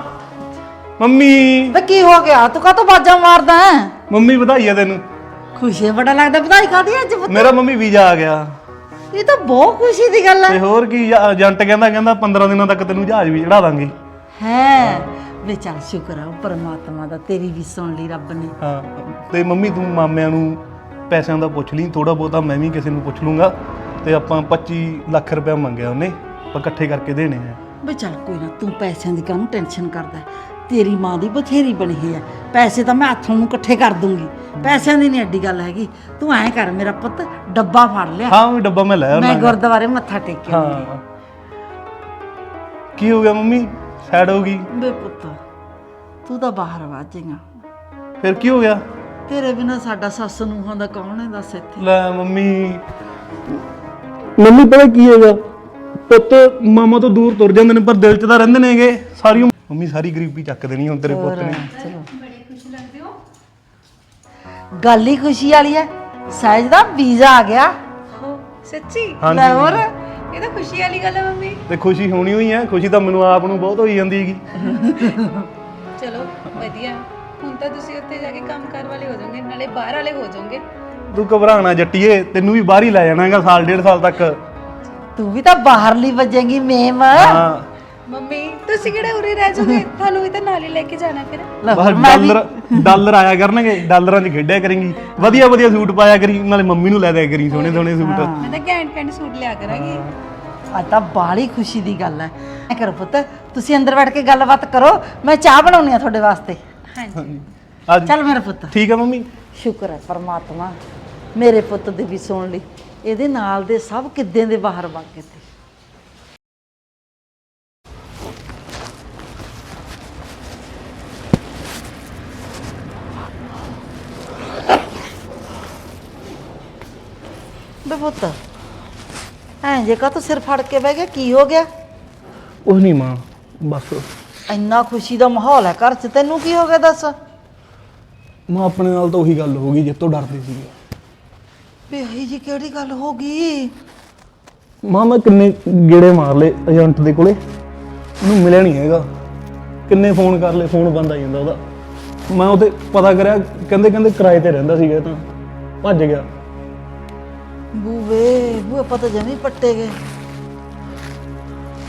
ਮੰਮੀ। ਵੇ ਕੀ ਹੋ ਗਿਆ? ਤੂੰ ਕਾਹਤੋਂ ਬਾਜਾਂ ਮਾਰਦਾ ਹੈ? ਮੰਮੀ ਵਧਾਈ ਆ ਤੈਨੂੰ। ਖੁਸ਼ੀ ਬੜਾ ਲੱਗਦਾ। ਵਧਾਈ ਕਾਦੀ ਅੱਜ ਪੁੱਤ? ਮੇਰਾ ਮੰਮੀ ਵੀਜ਼ਾ ਆ ਗਿਆ। ਇਹ ਤਾਂ ਬਹੁਤ ਖੁਸ਼ੀ ਦੀ ਗੱਲ ਤੇ ਹੈ ਹੋਰ ਕੀ ਜ- ਏਜੰਟ ਕਹਿੰਦਾ ਕਹਿੰਦਾ 15 ਦਿਨਾਂ ਤੱਕ ਤੈਨੂੰ ਜਹਾਜ਼ ਵੀ ਚੜਾ ਦਾਂਗੇ। ਹੈ ਵੇ ਚੱਲ ਸ਼ੁਕਰ ਆ ਉਹ ਪਰਮਾਤਮਾ ਦਾ ਤੇਰੀ ਵੀ ਸੁਣ ਲਈ ਰੱਬ ਨੇ। ਹਾਂ ਤੇ ਮੰਮੀ ਤੂੰ ਮਾਮਿਆਂ ਨੂੰ ਪੈਸਿਆਂ ਦਾ ਪੁੱਛ ਲਈ ਥੋੜਾ ਬਹੁਤਾ ਮੈਂ ਵੀ ਕਿਸੇ ਨੂੰ ਪੁੱਛ ਲੂੰਗਾ ਤੇ ਆਪਾਂ 25 ਲੱਖ ਰੁਪਏ ਮੰਗਿਆ ਉਹਨੇ ਆਪਾਂ ਇਕੱਠੇ ਕਰਕੇ ਦੇਣੇ ਆ। ਵੇ ਚੱਲ ਕੋਈ ਨਾ ਤੂੰ ਪੈਸਿਆਂ ਦੀ ਕਾਹਨੂੰ ਟੈਨਸ਼ਨ ਕਰਦਾ? ਹੈ? ਤੇਰੀ ਮਾਂ ਦੀ ਬਥੇਰੀ ਬਣੀ ਹੈ ਪੈਸੇ ਤਾਂ ਮੈਂ ਹੱਥੋਂ ਨੂੰ ਇਕੱਠੇ ਕਰ ਦੂੰਗੀ। ਪੈਸਿਆਂ ਦੀ ਨਹੀਂ ਐਡੀ ਗੱਲ ਹੈਗੀ। ਤੂੰ ਐਂ ਕਰ ਮੇਰਾ ਪੁੱਤ ਡੱਬਾ ਫੜ ਲਿਆ। ਹਾਂ ਉਹ ਡੱਬਾ ਮੈਂ ਲੈ ਆਉਣਾ ਮੈਂ ਗੁਰਦੁਆਰੇ ਮੱਥਾ ਟੇਕਿਆ ਹਾਂ। ਕੀ ਹੋ ਗਿਆ ਮੰਮੀ? ਸੈਡ ਹੋ ਗਈ? ਵੇ ਪੁੱਤ ਤੂੰ ਤਾਂ ਬਾਹਰ ਵਾਜੇਗਾ ਫਿਰ ਕੀ ਹੋ ਗਿਆ? ਤੇਰੇ ਬਿਨਾ ਸਾਡਾ ਸੱਸ ਨੂੰਹਾਂ ਦਾ ਕੌਣ ਹੈ ਦੱਸ ਇੱਥੇ। ਲੈ ਮੰਮੀ ਮੰਮੀ ਪਤਾ ਕੀ ਹੈਗਾ ਪੁੱਤ ਮਾਮਾ ਤੋਂ ਦੂਰ ਤੁਰ ਜਾਂਦੇ ਨੇ ਪਰ ਦਿਲ 'ਚ ਤਾਂ ਰਹਿੰਦੇ ਨੇਗੇ ਸਾਰੀ ਮੰਮੀ ਸਾਰੀ ਗਰੀਬੀ ਚੱਕ ਦੇਣੀ ਹੁਣ ਤੇਰੇ ਪੁੱਤ ਨੇ। ਚਲੋ। ਗੱਲ ਹੀ ਖੁਸ਼ੀ ਵਾਲੀ ਹੈ ਸਹਿਜ ਦਾ ਵੀਜ਼ਾ ਆ ਗਿਆ। ਹੋ ਸੱਚੀ? ਹਾਂਜੀ। ਲੈ ਹੋਰ ਇਹ ਤਾਂ ਖੁਸ਼ੀ ਵਾਲੀ ਗੱਲ ਹੈ ਮੰਮੀ। ਤੇ ਖੁਸ਼ੀ ਹੋਣੀ ਹੋਈ ਹੈ ਖੁਸ਼ੀ ਤਾਂ ਮੈਨੂੰ ਆਪ ਨੂੰ ਬਹੁਤ ਹੋਈ ਜਾਂਦੀ ਹੈਗੀ। ਚਲੋ ਵਧੀਆ। ਹੁਣ ਤਾਂ ਤੁਸੀਂ ਉੱਥੇ ਜਾ ਕੇ ਕੰਮਕਾਰ ਵਾਲੇ ਹੋ ਜਾਓਗੇ ਨਾਲੇ ਬਾਹਰ ਵਾਲੇ ਹੋ ਜਾਓਗੇ। ਤੂੰ ਘਬਰਾਣਾ ਜੱਟੀਏ ਤੈਨੂੰ ਵੀ ਬਾਹਰ ਹੀ ਲੈ ਜਾਣਾਗਾ ਸਾਲ ਡੇਢ ਸਾਲ ਤੱਕ। ਤੂੰ ਵੀ ਤਾਂ ਬਾਹਰਲੀ ਵੱਜੇਗੀ ਮੇਮ। ਹਾਂ। ਮੰਮੀ ਤੁਸੀਂ ਕਿਹੜੇ ਉਰੇ ਰਹਿ ਜਾਓਗੇ? ਤੁਹਾਨੂੰ ਵੀ ਤਾਂ ਨਾਲ ਹੀ ਲੈ ਕੇ ਜਾਣਾ ਫਿਰ। ਲੈ ਬਸ ਹੋਰ ਮੈਂ ਵੀ ਡਾਲਰ ਡਾਲਰ ਆਇਆ ਕਰਨਗੇ ਡਾਲਰਾਂ 'ਚ ਖੇਡਿਆ ਕਰੇਂਗੀ। ਵਧੀਆ ਵਧੀਆ ਸੂਟ ਪਾਇਆ ਕਰੀ ਨਾਲੇ ਮੰਮੀ ਨੂੰ ਲੈ ਦਿਆ ਕਰੀ ਸੋਹਣੇ ਸੋਹਣੇ ਸੂਟ। ਮੈਂ ਤਾਂ ਘੈਂਟ ਘੈਂਟ ਸੂਟ ਲਿਆ ਕਰਾਂਗੀ। ਅੱਜ ਤਾਂ ਬਾਹਲੀ ਖੁਸ਼ੀ ਦੀ ਗੱਲ ਹੈ। ਐ ਕਰੋ ਪੁੱਤ ਤੁਸੀਂ ਅੰਦਰ ਬੈਠ ਕੇ ਗੱਲਬਾਤ ਕਰੋ ਮੈਂ ਚਾਹ ਬਣਾਉਣੀ ਆ ਤੁਹਾਡੇ ਵਾਸਤੇ। ਹਾਂਜੀ। ਅੱਜ ਚੱਲ ਮੇਰਾ ਪੁੱਤ। ਠੀਕ ਹੈ ਮੰਮੀ? ਸ਼ੁਕਰ ਹੈ ਪਰਮਾਤਮਾ ਮੇਰੇ ਪੁੱਤ ਦੀ ਵੀ ਸੁਣ ਲਈ। ਇਹਦੇ ਨਾਲ ਦੇ ਸਭ ਕਿੱਦਾਂ ਦੇ ਬਾਹਰ ਵਗ ਗਏ ਬੇ ਪੁੱਤ। ਐਂ ਜੇ ਕਾ ਤੂੰ ਸਿਰ ਫੜ ਕੇ ਬਹਿ ਗਿਆ ਕੀ ਹੋ ਗਿਆ? ਉਹ ਨਹੀਂ ਮਾਂ ਬਸ। ਇੰਨਾ ਖੁਸ਼ੀ ਦਾ ਮਾਹੌਲ ਹੈ ਘਰ 'ਚ ਤੈਨੂੰ ਕੀ ਹੋ ਗਿਆ ਦੱਸ? ਮਾਂ ਆਪਣੇ ਨਾਲ ਤਾਂ ਉਹੀ ਗੱਲ ਹੋ ਗਈ ਜਿੱਤੋਂ ਡਰਦੇ ਸੀਗੇ। ਬੇ ਇਹੀ ਜੀ ਕਿਹੜੀ ਗੱਲ ਹੋ ਗਈ? ਮਾਂ ਮੈਂ ਕਿੰਨੇ ਗੇੜੇ ਮਾਰ ਲਏ ਏਜੰਟ ਦੇ ਕੋਲੇ। ਉਹਨੂੰ ਮਿਲਿਆ ਨਹੀਂ ਹੈਗਾ। ਕਿੰਨੇ ਫੋਨ ਕਰ ਲਏ ਫੋਨ ਬੰਦ ਆਈ ਜਾਂਦਾ ਉਹਦਾ। ਮੈਂ ਉਹਤੇ ਪਤਾ ਕਰਿਆ ਕਹਿੰਦੇ ਕਹਿੰਦੇ ਕਿਰਾਏ ਤੇ ਰਹਿੰਦਾ ਸੀਗਾ ਇਹ ਤਾਂ। ਭੱਜ ਗਿਆ। ਬੂਵੇ ਬੂਵੇ ਪਤਾ ਜਮੀ ਪੱਟੇ ਗਏ।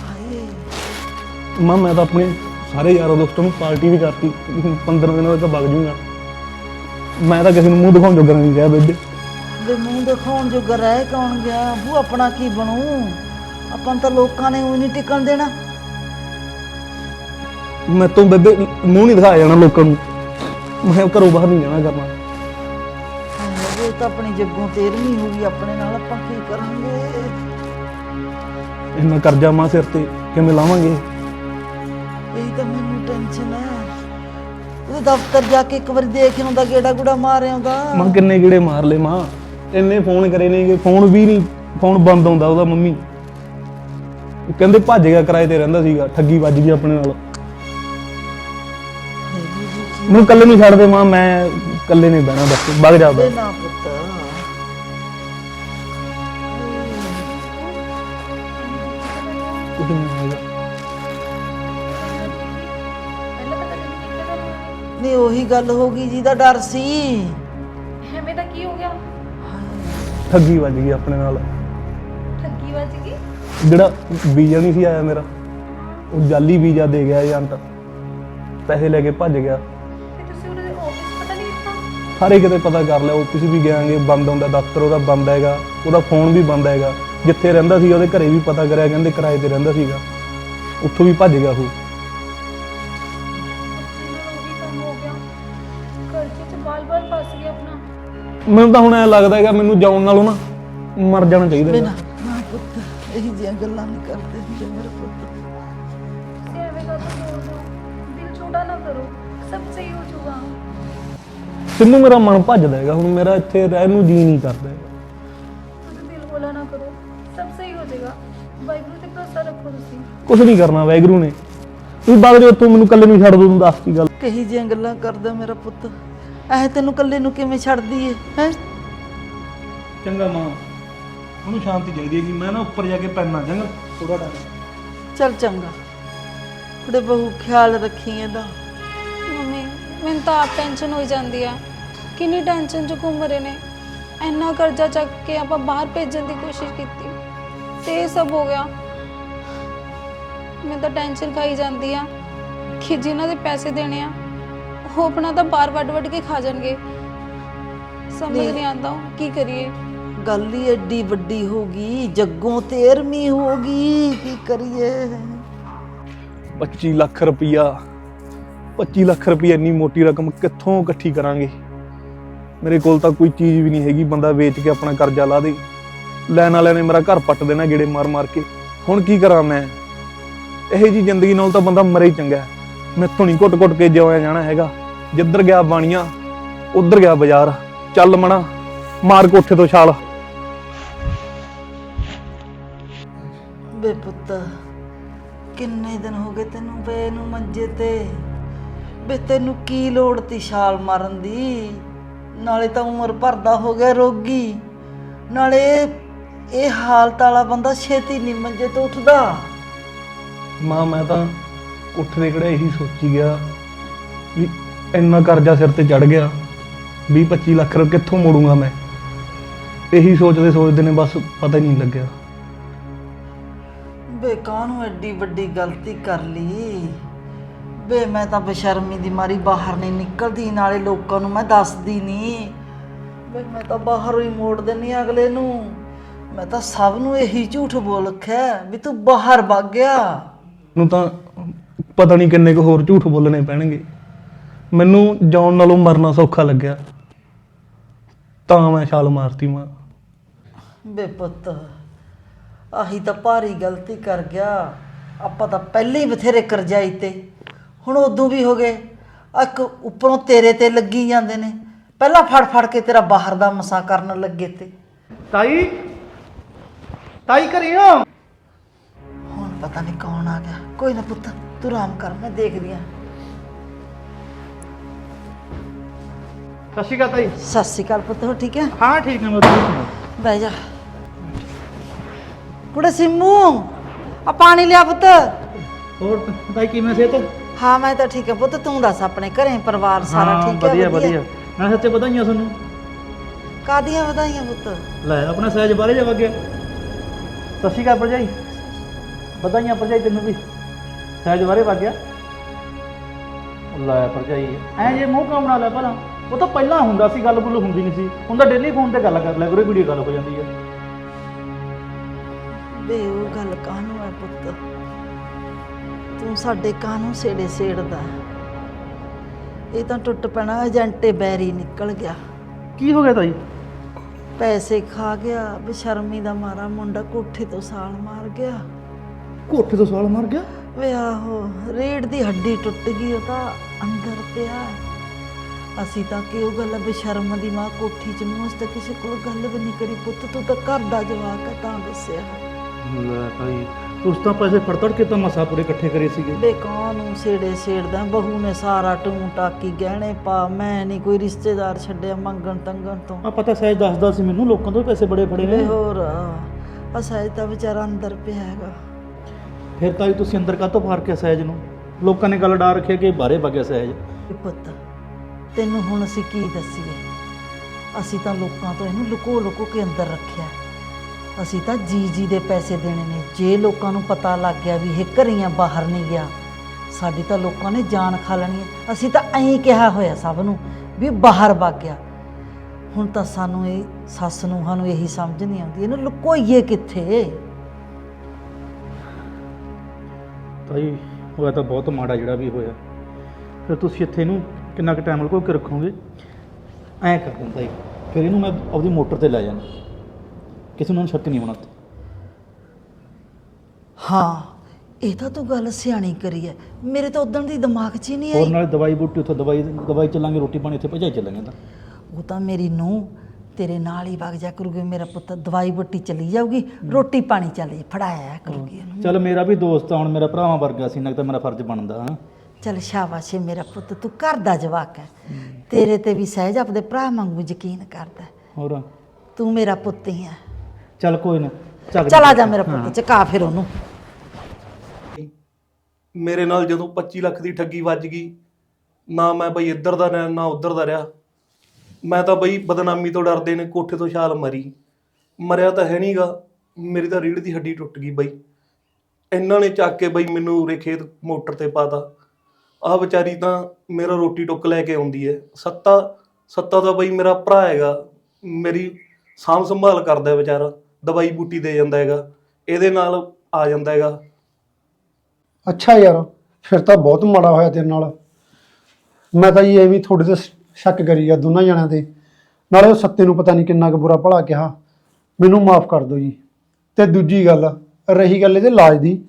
ਹਾਏ। ਮਾਂ ਮੈਂ ਤਾਂ ਆਪਣੇ ਸਾਰੇ ਯਾਰਾਂ ਦੋਸਤਾਂ ਨੂੰ ਪਾਰਟੀ ਵੀ ਕਰਤੀ। 15 ਦਿਨਾਂ ਤੱਕ ਵਗ ਜੂਗਾ। ਮੈਂ ਤਾਂ ਕਿਸੇ ਨੂੰ ਮੂੰਹ ਦਿਖਾਉਣ ਜੋਗਾ ਨਹੀਂ ਗਿਆ ਬੇਬੇ। ਵੇ ਮੂੰਹ ਦਿਖਾਉਣ ਜੋਗਾ ਰਹਿ ਕੌਣ ਗਿਆ? ਬੂ ਆਪਣਾ ਕੀ ਬਣੂ? ਆਪਾਂ ਤਾਂ ਲੋਕਾਂ ਨੇ ਉਹ ਨਹੀਂ ਟਿਕਣ ਦੇਣਾ। ਮੈਂ ਤੋਂ ਬੇਬੇ ਮੂੰਹ ਨਹੀਂ ਦਿਖਾਇਆ ਜਾਣਾ ਲੋਕਾਂ ਨੂੰ। ਮੈਂ ਘਰੋਂ ਬਾਹਰ ਨਹੀਂ ਜਾਣਾ ਕਰਨਾ। ਤਾਂ ਆਪਣੀ ਜੱਗੋਂ ਤੇਰਵੀਂ ਹੋ ਗਈ ਆਪਣੇ ਨਾਲ ਆਪਾਂ ਕੀ ਕਰਾਂਗੇ? ਇੰਨਾ ਕਰਜ਼ਾ ਮਾਂ ਸਿਰ ਤੇ ਕਿਵੇਂ ਲਾਵਾਂਗੇ? ਇਹੀ ਤਾਂ ਮੈਨੂੰ ਟੈਨਸ਼ਨ ਹੈ। ਉਹ ਦਫ਼ਤਰ ਜਾ ਕੇ ਇੱਕ ਵਾਰੀ ਦੇਖ ਆਉਂਦਾ ਗੇੜਾ ਗੁੜਾ ਮਾਰ ਆਉਂਦਾ। ਮਾਂ ਕਿੰਨੇ ਕਿਹੜੇ ਮਾਰ ਲਏ ਮਾਂ। ਇੰਨੇ ਫੋਨ ਕਰੇ ਨੇ ਕਿ ਫੋਨ ਵੀ ਨਹੀਂ ਫੋਨ ਬੰਦ ਆਉਂਦਾ ਉਹਦਾ ਮੰਮੀ। ਉਹ ਕਹਿੰਦੇ ਭੱਜ ਗਿਆ ਕਿਰਾਏ ਤੇ ਰਹਿੰਦਾ ਸੀਗਾ ਠੱਗੀ ਵੱਜ ਗਈ ਆਪਣੇ ਨਾਲ। ਮੈਨੂੰ ਇਕੱਲੇ ਨੂੰ ਛੱਡ ਦੇ ਮਾਂ ਮੈਂ ਇਕੱਲੇ ਨਹੀਂ ਬਹਿਣਾ ਬਸ ਵਗ ਜਾ ਬਸ ਨਾ ਪੁੱਤ। ਕੁਝ ਨਹੀਂ ਪਹਿਲਾਂ ਨਹੀਂ ਉਹੀ ਗੱਲ ਹੋ ਗਈ ਜਿਹਦਾ ਡਰ ਸੀ। ਐਵੇਂ ਤਾਂ ਕੀ ਹੋ ਗਿਆ? ਠੱਗੀ ਵੱਜ ਗਈ ਆਪਣੇ ਨਾਲ। ਠੱਗੀ ਵੱਜ ਗਈ? ਜਿਹੜਾ ਵੀਜ਼ਾ ਨਹੀਂ ਸੀ ਆਇਆ ਮੇਰਾ ਉਹ ਜਾਲੀ ਵੀਜ਼ਾ ਦੇ ਗਿਆ ਏਜੰਟ। ਪੈਸੇ ਲੈ ਕੇ ਭੱਜ ਗਿਆ। ਦਿੱਤਾ ਸਾਰੇ ਕਿਤੇ ਪਤਾ ਕਰ ਲਿਆ ਆਫਿਸ ਵੀ ਗਿਆਂਗੇ ਬੰਦ ਹੁੰਦਾ ਦਫ਼ਤਰ ਉਹਦਾ ਬੰਦ ਹੈਗਾ ਉਹਦਾ ਫੋਨ ਵੀ ਬੰਦ ਹੈਗਾ ਜਿੱਥੇ ਰਹਿੰਦਾ ਸੀ ਉਹਦੇ ਘਰੇ ਵੀ ਪਤਾ ਕਰਿਆ ਕਹਿੰਦੇ ਕਿਰਾਏ ਤੇ ਰਹਿੰਦਾ ਸੀਗਾ। ਉੱਥੋਂ ਵੀ ਭੱਜ ਗਿਆ ਉਹ। ਇਹਨਾਂ ਨੂੰ ਵੀ ਕੰਮ ਹੋ ਗਿਆ ਕਰਜ਼ੇ 'ਚ ਬਾਲ-ਬਾਲ ਫਸ ਗਿਆ ਆਪਣਾ ਮੈਨੂੰ ਤਾਂ ਹੁਣ ਐ ਲੱਗਦਾ ਹੈਗਾ ਮੈਨੂੰ ਜਾਣ ਨਾਲੋਂ ਨਾ ਮਰ ਜਾਣਾ ਚਾਹੀਦਾ ਵੇ ਹੈਗਾ। ਨਾ ਨਾ ਪੁੱਤ ਇਹੀ ਜਿਹੀਆਂ ਗੱਲਾਂ ਨਹੀਂ ਕਰਦੇ ਹੁੰਦੇ ਮੇਰੇ ਪੁੱਤ। ਤੁਸੀਂ ਐਵੇਂ ਕਰ ਬੋਲਦੇ ਹੋ? ਦਿਲ ਛੋਟਾ ਨਾ ਕਰੋ ਸਭ ਸਹੀ ਹੋ ਜਾਊਗਾ। ਸਿੰਮੂ ਮੇਰਾ ਮਨ ਭੱਜਦਾ ਹੈਗਾ ਹੁਣ ਮੇਰਾ ਇੱਥੇ ਰਹਿਣ ਨੂੰ ਜੀ ਨਹੀਂ ਕਰਦਾ ਹੈਗਾ। ਦਿਲ ਬੋਲਾ ਨਾ ਕਰੋ ਸਭ ਸਹੀ ਹੋ ਜਾਏਗਾ। ਵਾਹਿਗੁਰੂ ਤੇ ਭਰੋਸਾ ਰੱਖੋ ਤੁਸੀਂ। ਕੁਝ ਨਹੀਂ ਕਰਨਾ ਵੈਗਰੂ ਨੇ। ਤੂੰ ਬਗ ਜਾ ਤੂੰ ਮੈਨੂੰ ਇਕੱਲੇ ਨੂੰ ਛੱਡ ਦੋ ਤੂੰ ਦੱਸ ਕੀ ਗੱਲ। ਕਹੀ ਜਿਹੀਆਂ ਗੱਲਾਂ ਕਰਦਾ ਮੇਰਾ ਪੁੱਤ। ਐ ਤੈਨੂੰ ਇਕੱਲੇ ਨੂੰ ਕਿਵੇਂ ਛੱਡਦੀ ਏ ਹੈ? ਚੰਗਾ ਮਾਂ ਉਹਨੂੰ ਸ਼ਾਂਤੀ ਚਾਹੀਦੀ ਹੈ ਕਿ ਮੈਂ ਨਾ ਉੱਪਰ ਜਾ ਕੇ ਪੈਣਾ ਚੰਗਾ? ਥੋੜਾ ਟਾਈਮ। ਚੱਲ ਚੰਗਾ। ਕੁੜੇ ਬਹੂ ਖਿਆਲ ਰੱਖੀ ਇਹਦਾ। ਮੈਨੂੰ ਤਾਂ ਆਪ ਟੈਨਸ਼ਨ ਹੋਈ ਜਾਂਦੀ ਆ। ਕਿੰਨੀ ਟੈਨਸ਼ਨ ਚ ਘੁੰਮ ਰਹੇ ਨੇ। ਇੰਨਾ ਕਰਜ਼ਾ ਚੱਕ ਕੇ ਆਪਾਂ ਬਾਹਰ ਭੇਜਣ ਦੀ ਕੋਸ਼ਿਸ਼ ਕੀਤੀ। ਤੇ ਇਹ ਸਭ ਹੋ ਗਿਆ। ਮੈਂ ਤਾਂ ਟੈਨਸ਼ਨ ਖਾਈ ਜਾਂਦੀ ਆ ਕਿ ਜਿਨ੍ਹਾਂ ਦੇ ਪੈਸੇ ਦੇਣੇ ਆ ਉਹ ਆਪਣਾ ਤਾਂ ਬਾਰ ਵੱਡ ਵੱਡ ਕੇ ਖਾ ਜਾਣਗੇ। ਸਮਝ ਨਹੀਂ। ਨਹੀਂ ਆਉਂਦਾ ਕੀ ਕਰੀਏ। ਗੱਲ ਹੀ ਐਡੀ ਵੱਡੀ ਹੋ ਗਈ ਜੱਗੋਂ ਤੇਰਵੀਂ ਹੋ ਗਈ ਕੀ ਕਰੀਏ। 25 ਲੱਖ ਰੁਪਈਆ 25 ਲੱਖ ਰੁਪਈਆ ਇੰਨੀ ਮੋਟੀ ਰਕਮ ਕਿੱਥੋਂ ਇਕੱਠੀ ਕਰਾਂਗੇ? ਮੇਰੇ ਕੋਲ ਤਾਂ ਕੋਈ ਚੀਜ਼ ਵੀ ਨਹੀਂ ਹੈਗੀ, ਬੰਦਾ ਵੇਚ ਕੇ ਆਪਣਾ ਕਰਜ਼ਾ ਲਾ ਦੇ। ਲੈਣ ਵਾਲਿਆਂ ਨੇ ਮੇਰਾ ਘਰ ਪੱਟ ਦੇਣਾ ਗੇੜੇ ਮਾਰ ਮਾਰ ਕੇ। ਹੁਣ ਕੀ ਕਰਾਂ ਮੈਂ? ਇਹੋ ਜੀ ਜ਼ਿੰਦਗੀ ਨਾਲ ਤਾਂ ਬੰਦਾ ਮਰੇ ਹੀ ਚੰਗਾ ਮੈਥੋਂ ਨਹੀਂ ਘੁੱਟ-ਘੁੱਟ ਕੇ ਜਿਉਇਆ ਜਾਣਾ ਹੈਗਾ। ਜਿੱਧਰ ਗਿਆ ਬਾਣੀਆਂ, ਉਧਰ ਗਿਆ ਬਾਜ਼ਾਰ। ਚੱਲ ਮਣਾ, ਮਾਰ ਕੋਠੇ ਤੋਂ ਛਾਲ। ਬੇ ਪੁੱਤ, ਕਿੰਨੇ ਦਿਨ ਹੋ ਗਏ ਤੈਨੂੰ ਪਏ ਨੂੰ ਮੰਜੇ ਤੇ? ਬੇ ਤੈਨੂੰ ਕੀ ਲੋੜ ਤੀ ਛਾਲ ਮਾਰਨ ਦੀ? ਨਾਲੇ ਤਾਂ ਉਮਰ ਭਰਦਾ ਹੋ ਗਿਆ ਰੋਗੀ। ਨਾਲੇ ਇਹ ਹਾਲਤ ਵਾਲਾ ਬੰਦਾ ਛੇਤੀ ਨਹੀਂ ਮੰਜੇ ਤੋਂ ਉੱਠਦਾ। ਮਾਂ ਮੈਂ ਤਾਂ ਉੱਠਦੇ ਕਿਹੜਾ ਇਹੀ ਸੋਚੀ ਗਿਆ ਵੀ ਇੰਨਾ ਕਰਜ਼ਾ ਸਿਰ ਤੇ ਚੜ ਗਿਆ 20 25 ਲੱਖ ਰੁਪਏ ਕਿੱਥੋਂ ਮੋੜੂੰਗਾ ਮੈਂ? ਇਹੀ ਸੋਚਦੇ ਸੋਚਦੇ ਨੇ ਬਸ ਪਤਾ ਹੀ ਨਹੀਂ ਲੱਗਿਆ। ਬੇ ਕਾਹਨੂੰ ਐਡੀ ਵੱਡੀ ਗਲਤੀ ਕਰ ਲਈ? ਬੇ ਮੈਂ ਤਾਂ ਬਸ਼ਰਮੀ ਦੀ ਮਾਰੀ ਬਾਹਰ ਨਹੀਂ ਨਿਕਲਦੀ ਨਾਲੇ ਲੋਕਾਂ ਨੂੰ ਮੈਂ ਦੱਸਦੀ ਨਹੀਂ। ਬੇ ਮੈਂ ਤਾਂ ਬਾਹਰੋਂ ਹੀ ਮੋੜ ਦਿੰਨੀ ਆਂ ਅਗਲੇ ਨੂੰ। ਮੈਂ ਤਾਂ ਸਭ ਨੂੰ ਇਹੀ ਝੂਠ ਬੋਲ ਰੱਖਿਆ ਵੀ ਤੂੰ ਬਾਹਰ ਵਗ ਗਿਆ। ਨੂੰ ਤਾਂ ਪਤਾ ਨਹੀਂ ਕਿੰਨੇ ਕੁ ਹੋਰ ਝੂਠ ਬੋਲਣੇ ਪੈਣਗੇ। ਮੈਨੂੰ ਜਾਣ ਨਾਲੋਂ ਮਰਨਾ ਸੌਖਾ ਲੱਗਿਆ। ਤਾਂ ਮੈਂ ਛਾਲ ਮਾਰਤੀ ਮਾਂ। ਬੇ ਪੁੱਤ ਆਹੀ ਤਾਂ ਭਾਰੀ ਗਲਤੀ ਕਰ ਗਿਆ। ਆਪਾਂ ਤਾਂ ਪਹਿਲੇ ਹੀ ਬਥੇਰੇ ਕਰਜਾਈ ਤੇ ਹੁਣ ਉਦੋਂ ਵੀ ਹੋ ਗਏ। ਇੱਕ ਉੱਪਰੋਂ ਤੇਰੇ ਤੇ ਲੱਗੀ ਜਾਂਦੇ ਨੇ। ਪਹਿਲਾਂ ਫੜ ਫੜ ਕੇ ਤੇਰਾ ਬਾਹਰ ਦਾ ਮਸਾ ਕਰਨ ਲੱਗੇ ਤੇ। ਤਾਈ ਤਾਈ ਕਰਿਓ ਹੁਣ ਪਤਾ ਨਹੀਂ ਕੌਣ ਆ ਗਿਆ। ਕੋਈ ਨਾ ਪੁੱਤ ਤੂੰ ਆਰਾਮ ਕਰ ਮੈਂ ਦੇਖਦੀ ਆ। ਸਤਿ ਸ਼੍ਰੀ ਅਕਾਲ ਤਾਈ। ਸਤਿ ਸ਼੍ਰੀ ਅਕਾਲ ਪੁੱਤ ਹੋ ਠੀਕ ਹੈ ਹਾਂ ਠੀਕ ਹੈ ਮੈਂ ਤੁਸੀਂ ਸੁਣਾਓ ਬਹਿ ਜਾ। ਕੁੜੇ ਸਿੰਮੂ ਆ ਪਾਣੀ ਲਿਆ ਪੁੱਤ। ਹੋਰ ਤਾਈ ਕਿਵੇਂ ਸਿਹਤ? ਹਾਂ ਮੈਂ ਤਾਂ ਠੀਕ ਹੈ ਪੁੱਤ ਤੂੰ ਦੱਸ ਆਪਣੇ ਘਰੇ ਪਰਿਵਾਰ ਸਾਰਾ ਠੀਕ ਹੈ ਵਧੀਆ ਵਧੀਆ? ਮੈਂ ਸੱਚੇ ਵਧਾਈਆਂ ਤੁਹਾਨੂੰ। ਕਾਦੀਆਂ ਵਧਾਈਆਂ ਪੁੱਤ? ਲੈ ਆਪਣਾ ਸਹਿਜ ਬਾਹਰੇ ਜਾ ਵਗਿਆ ਸਤਿ ਸ਼੍ਰੀ ਅਕਾਲ ਭਰਜਾਈ। ਵਧਾਈਆਂ ਭਰਜਾਈ ਤੈਨੂੰ ਵੀ। ਸਹਿਜ ਬਾਹਰੇ ਵਗ ਗਿਆ। ਲੈ ਭਰਜਾਈ ਐ ਜੇ ਮੂੰਹ ਕੰਮ ਨਾਲ ਲੈ ਭਲਾ ਉਹ ਤਾਂ ਪਹਿਲਾਂ ਹੁੰਦਾ ਸੀ ਗੱਲ ਗੁੱਲ ਹੁੰਦੀ ਨਹੀਂ ਸੀ। ਹੁਣ ਤਾਂ ਡੇਲੀ ਫੋਨ ਤੇ ਗੱਲ ਕਰ ਲਿਆ ਕਰੋ ਵੀਡੀਓ ਗੱਲ ਹੋ ਜਾਂਦੀ ਹੈ ਵੇ ਉਹ ਗੱਲ ਕਾਹਨੂੰ ਹੈ ਪੁੱਤ? ਤੂੰ ਸਾਡੇ ਕਾਹਨੂੰ ਸੇੜੇ ਸੇੜਦਾ? ਇਹ ਤਾਂ ਟੁੱਟ ਪੈਣਾ ਏਜੰਟੇ ਬੈਰੀ ਨਿਕਲ ਗਿਆ। ਕੀ ਹੋ ਗਿਆ ਤਾਈ? ਪੈਸੇ ਖਾ ਗਿਆ ਬੇਸ਼ਰਮੀ ਦਾ ਮਾਰਾ ਮੁੰਡਾ ਕੋਠੇ ਤੋਂ ਸਾਲ ਮਾਰ ਗਿਆ। ਕੋਠੇ ਤੋਂ ਸਾਲ ਮਰ ਗਿਆ? ਵੇ ਆਹੋ ਰੀੜ ਦੀ ਹੱਡੀ ਟੁੱਟ ਗਈ ਉਹ ਤਾਂ ਅੰਦਰ ਪਿਆ ਅਸੀਂ ਤਾਂ ਕਿ ਉਹ ਗੱਲ ਬੇਸ਼ਰਮ ਦੀ ਮਾਂ ਕੋਠੀ ਚ ਨੂੰ ਤਾਂ ਕਿਸੇ ਕੋਲ ਗੱਲ ਵੀ ਨਹੀਂ ਕਰੀ ਪੁੱਤ ਤੂੰ ਤਾਂ ਘਰ ਦਾ ਜਵਾਕ ਹੈ ਤਾਂ ਦੱਸਿਆ। ਲੈ ਤਾਈ ਉਸ ਤਾਂ ਪੈਸੇ ਫੜ ਤੜ ਕੇ ਤਾਂ ਮਸਾ ਪੂਰੇ ਇਕੱਠੇ ਕਰੇ ਸੀਗੇ। ਬੇ ਨੂੰ ਸੇੜੇ ਸੇੜਦਾ? ਬਹੂ ਨੇ ਸਾਰਾ ਟੂੰ ਟਾਕੀ ਗਹਿਣੇ ਪਾ। ਮੈਂ ਨਹੀਂ ਕੋਈ ਰਿਸ਼ਤੇਦਾਰ ਛੱਡਿਆ ਮੰਗਣ ਤੰਗਣ ਤੋਂ। ਆ ਪਤਾ ਸਹਿਜ ਦੱਸਦਾ ਸੀ ਮੈਨੂੰ ਲੋਕਾਂ ਤੋਂ ਵੀ ਪੈਸੇ ਬੜੇ ਫੜੇ ਨੇ। ਹੋਰ ਅਸਾਇ ਤਾਂ ਵਿਚਾਰਾ ਅੰਦਰ ਪਿਆ ਹੈਗਾ। ਫਿਰ ਤਾਈ ਤੁਸੀਂ ਅੰਦਰ ਕਾਹਤੋਂ ਫਾਰ ਕੇ ਸਹਿਜ ਨੂੰ? ਲੋਕਾਂ ਨੇ ਗੱਲ ਡਾਰ ਰੱਖਿਆ ਕਿ ਬਾਹਰੇ ਵਗਿਆ ਸਹਿਜ। ਵੀ ਪੁੱਤ ਤੈਨੂੰ ਹੁਣ ਅਸੀਂ ਕੀ ਦੱਸੀਏ? ਅਸੀਂ ਤਾਂ ਲੋਕਾਂ ਤੋਂ ਇਹਨੂੰ ਲੁਕੋ ਲੁਕੋ ਕੇ ਅੰਦਰ ਰੱਖਿਆ। ਅਸੀਂ ਤਾਂ ਜੀ ਜੀ ਦੇ ਪੈਸੇ ਦੇਣੇ ਨੇ। ਜੇ ਲੋਕਾਂ ਨੂੰ ਪਤਾ ਲੱਗ ਗਿਆ ਵੀ ਇਹ ਘਰੀਆਂ ਬਾਹਰ ਨਹੀਂ ਗਿਆ, ਸਾਡੀ ਤਾਂ ਲੋਕਾਂ ਨੇ ਜਾਨ ਖਾ ਲੈਣੀ ਹੈ। ਅਸੀਂ ਤਾਂ ਐਂ ਕਿਹਾ ਹੋਇਆ ਸਭ ਨੂੰ ਵੀ ਬਾਹਰ ਵਗ ਗਿਆ। ਹੁਣ ਤਾਂ ਸਾਨੂੰ ਇਹ ਸੱਸ ਨੂੰ ਸਾਨੂੰ ਇਹੀ ਸਮਝ ਨਹੀਂ ਆਉਂਦੀ। ਇਹਨੂੰ ਲੁਕੋਈਏ ਕਿੱਥੇ? ਤਾਈ, ਹੋਇਆ ਤਾਂ ਬਹੁਤ ਮਾੜਾ ਜਿਹੜਾ ਵੀ ਹੋਇਆ। ਫਿਰ ਤੁਸੀਂ ਇੱਥੇ ਇਹਨੂੰ ਕਿੰਨਾ ਕੁ ਟਾਈਮ ਲਗੋ ਕੇ ਰੱਖੋਗੇ? ਐਂ ਕਰ ਦਿੰਦਾ ਤਾਈ, ਫਿਰ ਇਹਨੂੰ ਮੈਂ ਆਪਦੀ ਮੋਟਰ ਤੇ ਲੈ ਜਾਣਾ। ਕਿਸੇ ਨੂੰ ਸ਼ੱਕ ਨਹੀਂ ਹੋਣਾ। ਹਾਂ ਇਹ ਤਾਂ ਤੂੰ ਗੱਲ ਸਿਆਣੀ ਕਰੀ ਹੈ ਮੇਰੇ ਤਾਂ ਉਦੋਂ ਦੀ ਦਿਮਾਗ 'ਚ ਹੀ ਨਹੀਂ ਹੋਰ ਆਈ ਨਾਲੇ ਦਵਾਈ ਬੂਟੀ ਉੱਥੇ ਦਵਾਈ ਦਵਾਈ ਚੱਲਾਂਗੇ ਰੋਟੀ ਪਾਣੀ ਉੱਥੇ ਭਜਾਈ ਚੱਲਾਂਗੇ ਤਾਂ। ਉਹ ਤਾਂ ਮੇਰੀ ਨੂੰ ਤੇਰੇ ਨਾਲ ਹੀ ਵਗ ਜਾ ਕਰੂਗੀ ਮੇਰਾ ਪੁੱਤ ਦਵਾਈ ਬੱਟੀ ਚਲੀ ਜਾਊਗੀ ਰੋਟੀ ਪਾਣੀ ਚੱਲੇ ਫੜਾਇਆ ਕਰੂਗੀ ਇਹਨੂੰ ਚੱਲ ਮੇਰਾ ਵੀ ਦੋਸਤ ਆ ਹੁਣ ਮੇਰਾ ਭਰਾਵਾਂ ਵਰਗਾ ਸੀ ਨਾ ਤਾਂ ਮੇਰਾ ਫਰਜ਼ ਬਣਦਾ। ਹਾਂ ਚੱਲ ਸ਼ਾਬਾਸ਼ ਏ ਮੇਰਾ ਪੁੱਤ ਤੂੰ ਘਰ ਦਾ ਜਵਾਕ ਹੈ ਤੇਰੇ ਤੇ ਵੀ ਸਹਿਜ ਆਪਦੇ ਭਰਾ ਵਾਂਗੂ ਯਕੀਨ ਕਰਦਾ। ਹੈ। ਹੋਰ? ਤੂੰ ਮੇਰਾ ਪੁੱਤ ਹੀ ਹੈ ਚੱਲ ਕੋਈ ਨਾ ਚੱਲ ਚਲਾ ਜਾ ਮੇਰਾ ਪੁੱਤ ਚਕਾ ਫਿਰ ਉਹਨੂੰ। ਮੇਰੇ ਨਾਲ ਜਦੋਂ 25 ਲੱਖ ਦੀ ਠੱਗੀ ਵੱਜ ਗਈ ਨਾ ਮੈਂ ਬਈ ਇੱਧਰ ਦਾ ਰਿਹਾ ਨਾ ਉੱਧਰ ਦਾ ਰਿਹਾ। ਮੈਂ ਤਾਂ ਬਈ ਬਦਨਾਮੀ ਤੋਂ ਡਰਦੇ ਨੇ ਕੋਠੇ ਤੋਂ ਛਾਲ ਮਾਰੀ। ਮਰਿਆ ਤਾਂ ਹੈ ਨਹੀਂਗਾ ਮੇਰੀ ਤਾਂ ਰੀੜ ਦੀ ਹੱਡੀ ਟੁੱਟ ਗਈ ਬਈ। ਇਹਨਾਂ ਨੇ ਚੱਕ ਕੇ ਬਈ ਮੈਨੂੰ ਉਰੇ ਖੇਤ ਮੋਟਰ ਤੇ ਪਾਤਾ ਆਹ ਵਿਚਾਰੀ ਤਾਂ ਮੇਰਾ ਰੋਟੀ ਟੁੱਕ ਲੈ ਕੇ ਆਉਂਦੀ ਹੈ ਸੱਤਾ ਸੱਤਾ ਦਾ ਬਈ ਮੇਰਾ ਭਰਾ ਹੈਗਾ। ਮੇਰੀ ਸਾਂਭ ਸੰਭਾਲ ਕਰਦਾ ਹੈ ਵਿਚਾਰਾ। ਦਵਾਈ ਬੂਟੀ ਦੇ ਜਾਂਦਾ ਹੈਗਾ, ਇਹਦੇ ਨਾਲ ਆ ਜਾਂਦਾ ਹੈਗਾ। ਅੱਛਾ ਯਾਰ, ਫਿਰ ਤਾਂ ਬਹੁਤ ਮਾੜਾ ਹੋਇਆ ਤੇਰੇ ਨਾਲ। ਮੈਂ ਤਾਂ ਜੀ ਐਵੇਂ ਤੁਹਾਡੇ ਤੇ ਸ਼ੱਕ ਕਰੀ ਗਿਆ ਦੋਨਾਂ ਜਣਿਆਂ ਤੇ। ਨਾਲੇ ਉਹ ਸੱਤੇ ਨੂੰ ਪਤਾ ਨਹੀਂ ਕਿੰਨਾ ਕੁ ਬੁਰਾ ਭਲਾ ਕਿਹਾ। ਮੈਨੂੰ ਮਾਫ ਕਰ ਦਿਓ ਜੀ। ਤੇ ਦੂਜੀ ਗੱਲ, ਰਹੀ ਗੱਲ ਇਹਦੇ ਇਲਾਜ ਦੀ।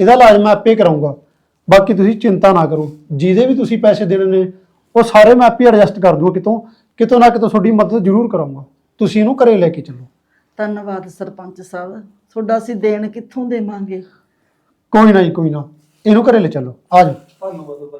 ਇਹਦਾ ਇਲਾਜ ਮੈਂ ਆਪੇ ਕਰਾਉਂਗਾ ਬਾਕੀ ਤੁਸੀਂ ਚਿੰਤਾ ਨਾ ਕਰੋ। ਜਿਹਦੇ ਵੀ ਤੁਸੀਂ ਪੈਸੇ ਦੇਣੇ ਨੇ, ਉਹ ਸਾਰੇ ਮੈਂ ਆਪੇ ਐਡਜਸਟ ਕਰ ਦੂੰਗਾ ਕਿਤੋਂ ਕਿਤੋਂ ਨਾ ਕਿਤੋਂ ਤੁਹਾਡੀ ਮਦਦ ਜ਼ਰੂਰ ਕਰਾਂਗਾ ਤੁਸੀਂ ਇਹਨੂੰ ਘਰੇ ਲੈ ਕੇ ਚੱਲੋ। ਧੰਨਵਾਦ ਸਰਪੰਚ ਸਾਹਿਬ ਤੁਹਾਡਾ ਅਸੀਂ ਦੇਣ ਕਿੱਥੋਂ ਦੇਵਾਂਗੇ? ਕੋਈ ਨਾ ਜੀ ਕੋਈ ਨਾ। ਇਹਨੂੰ ਘਰੇ ਲੈ ਚੱਲੋ। ਆ ਜਾਓ।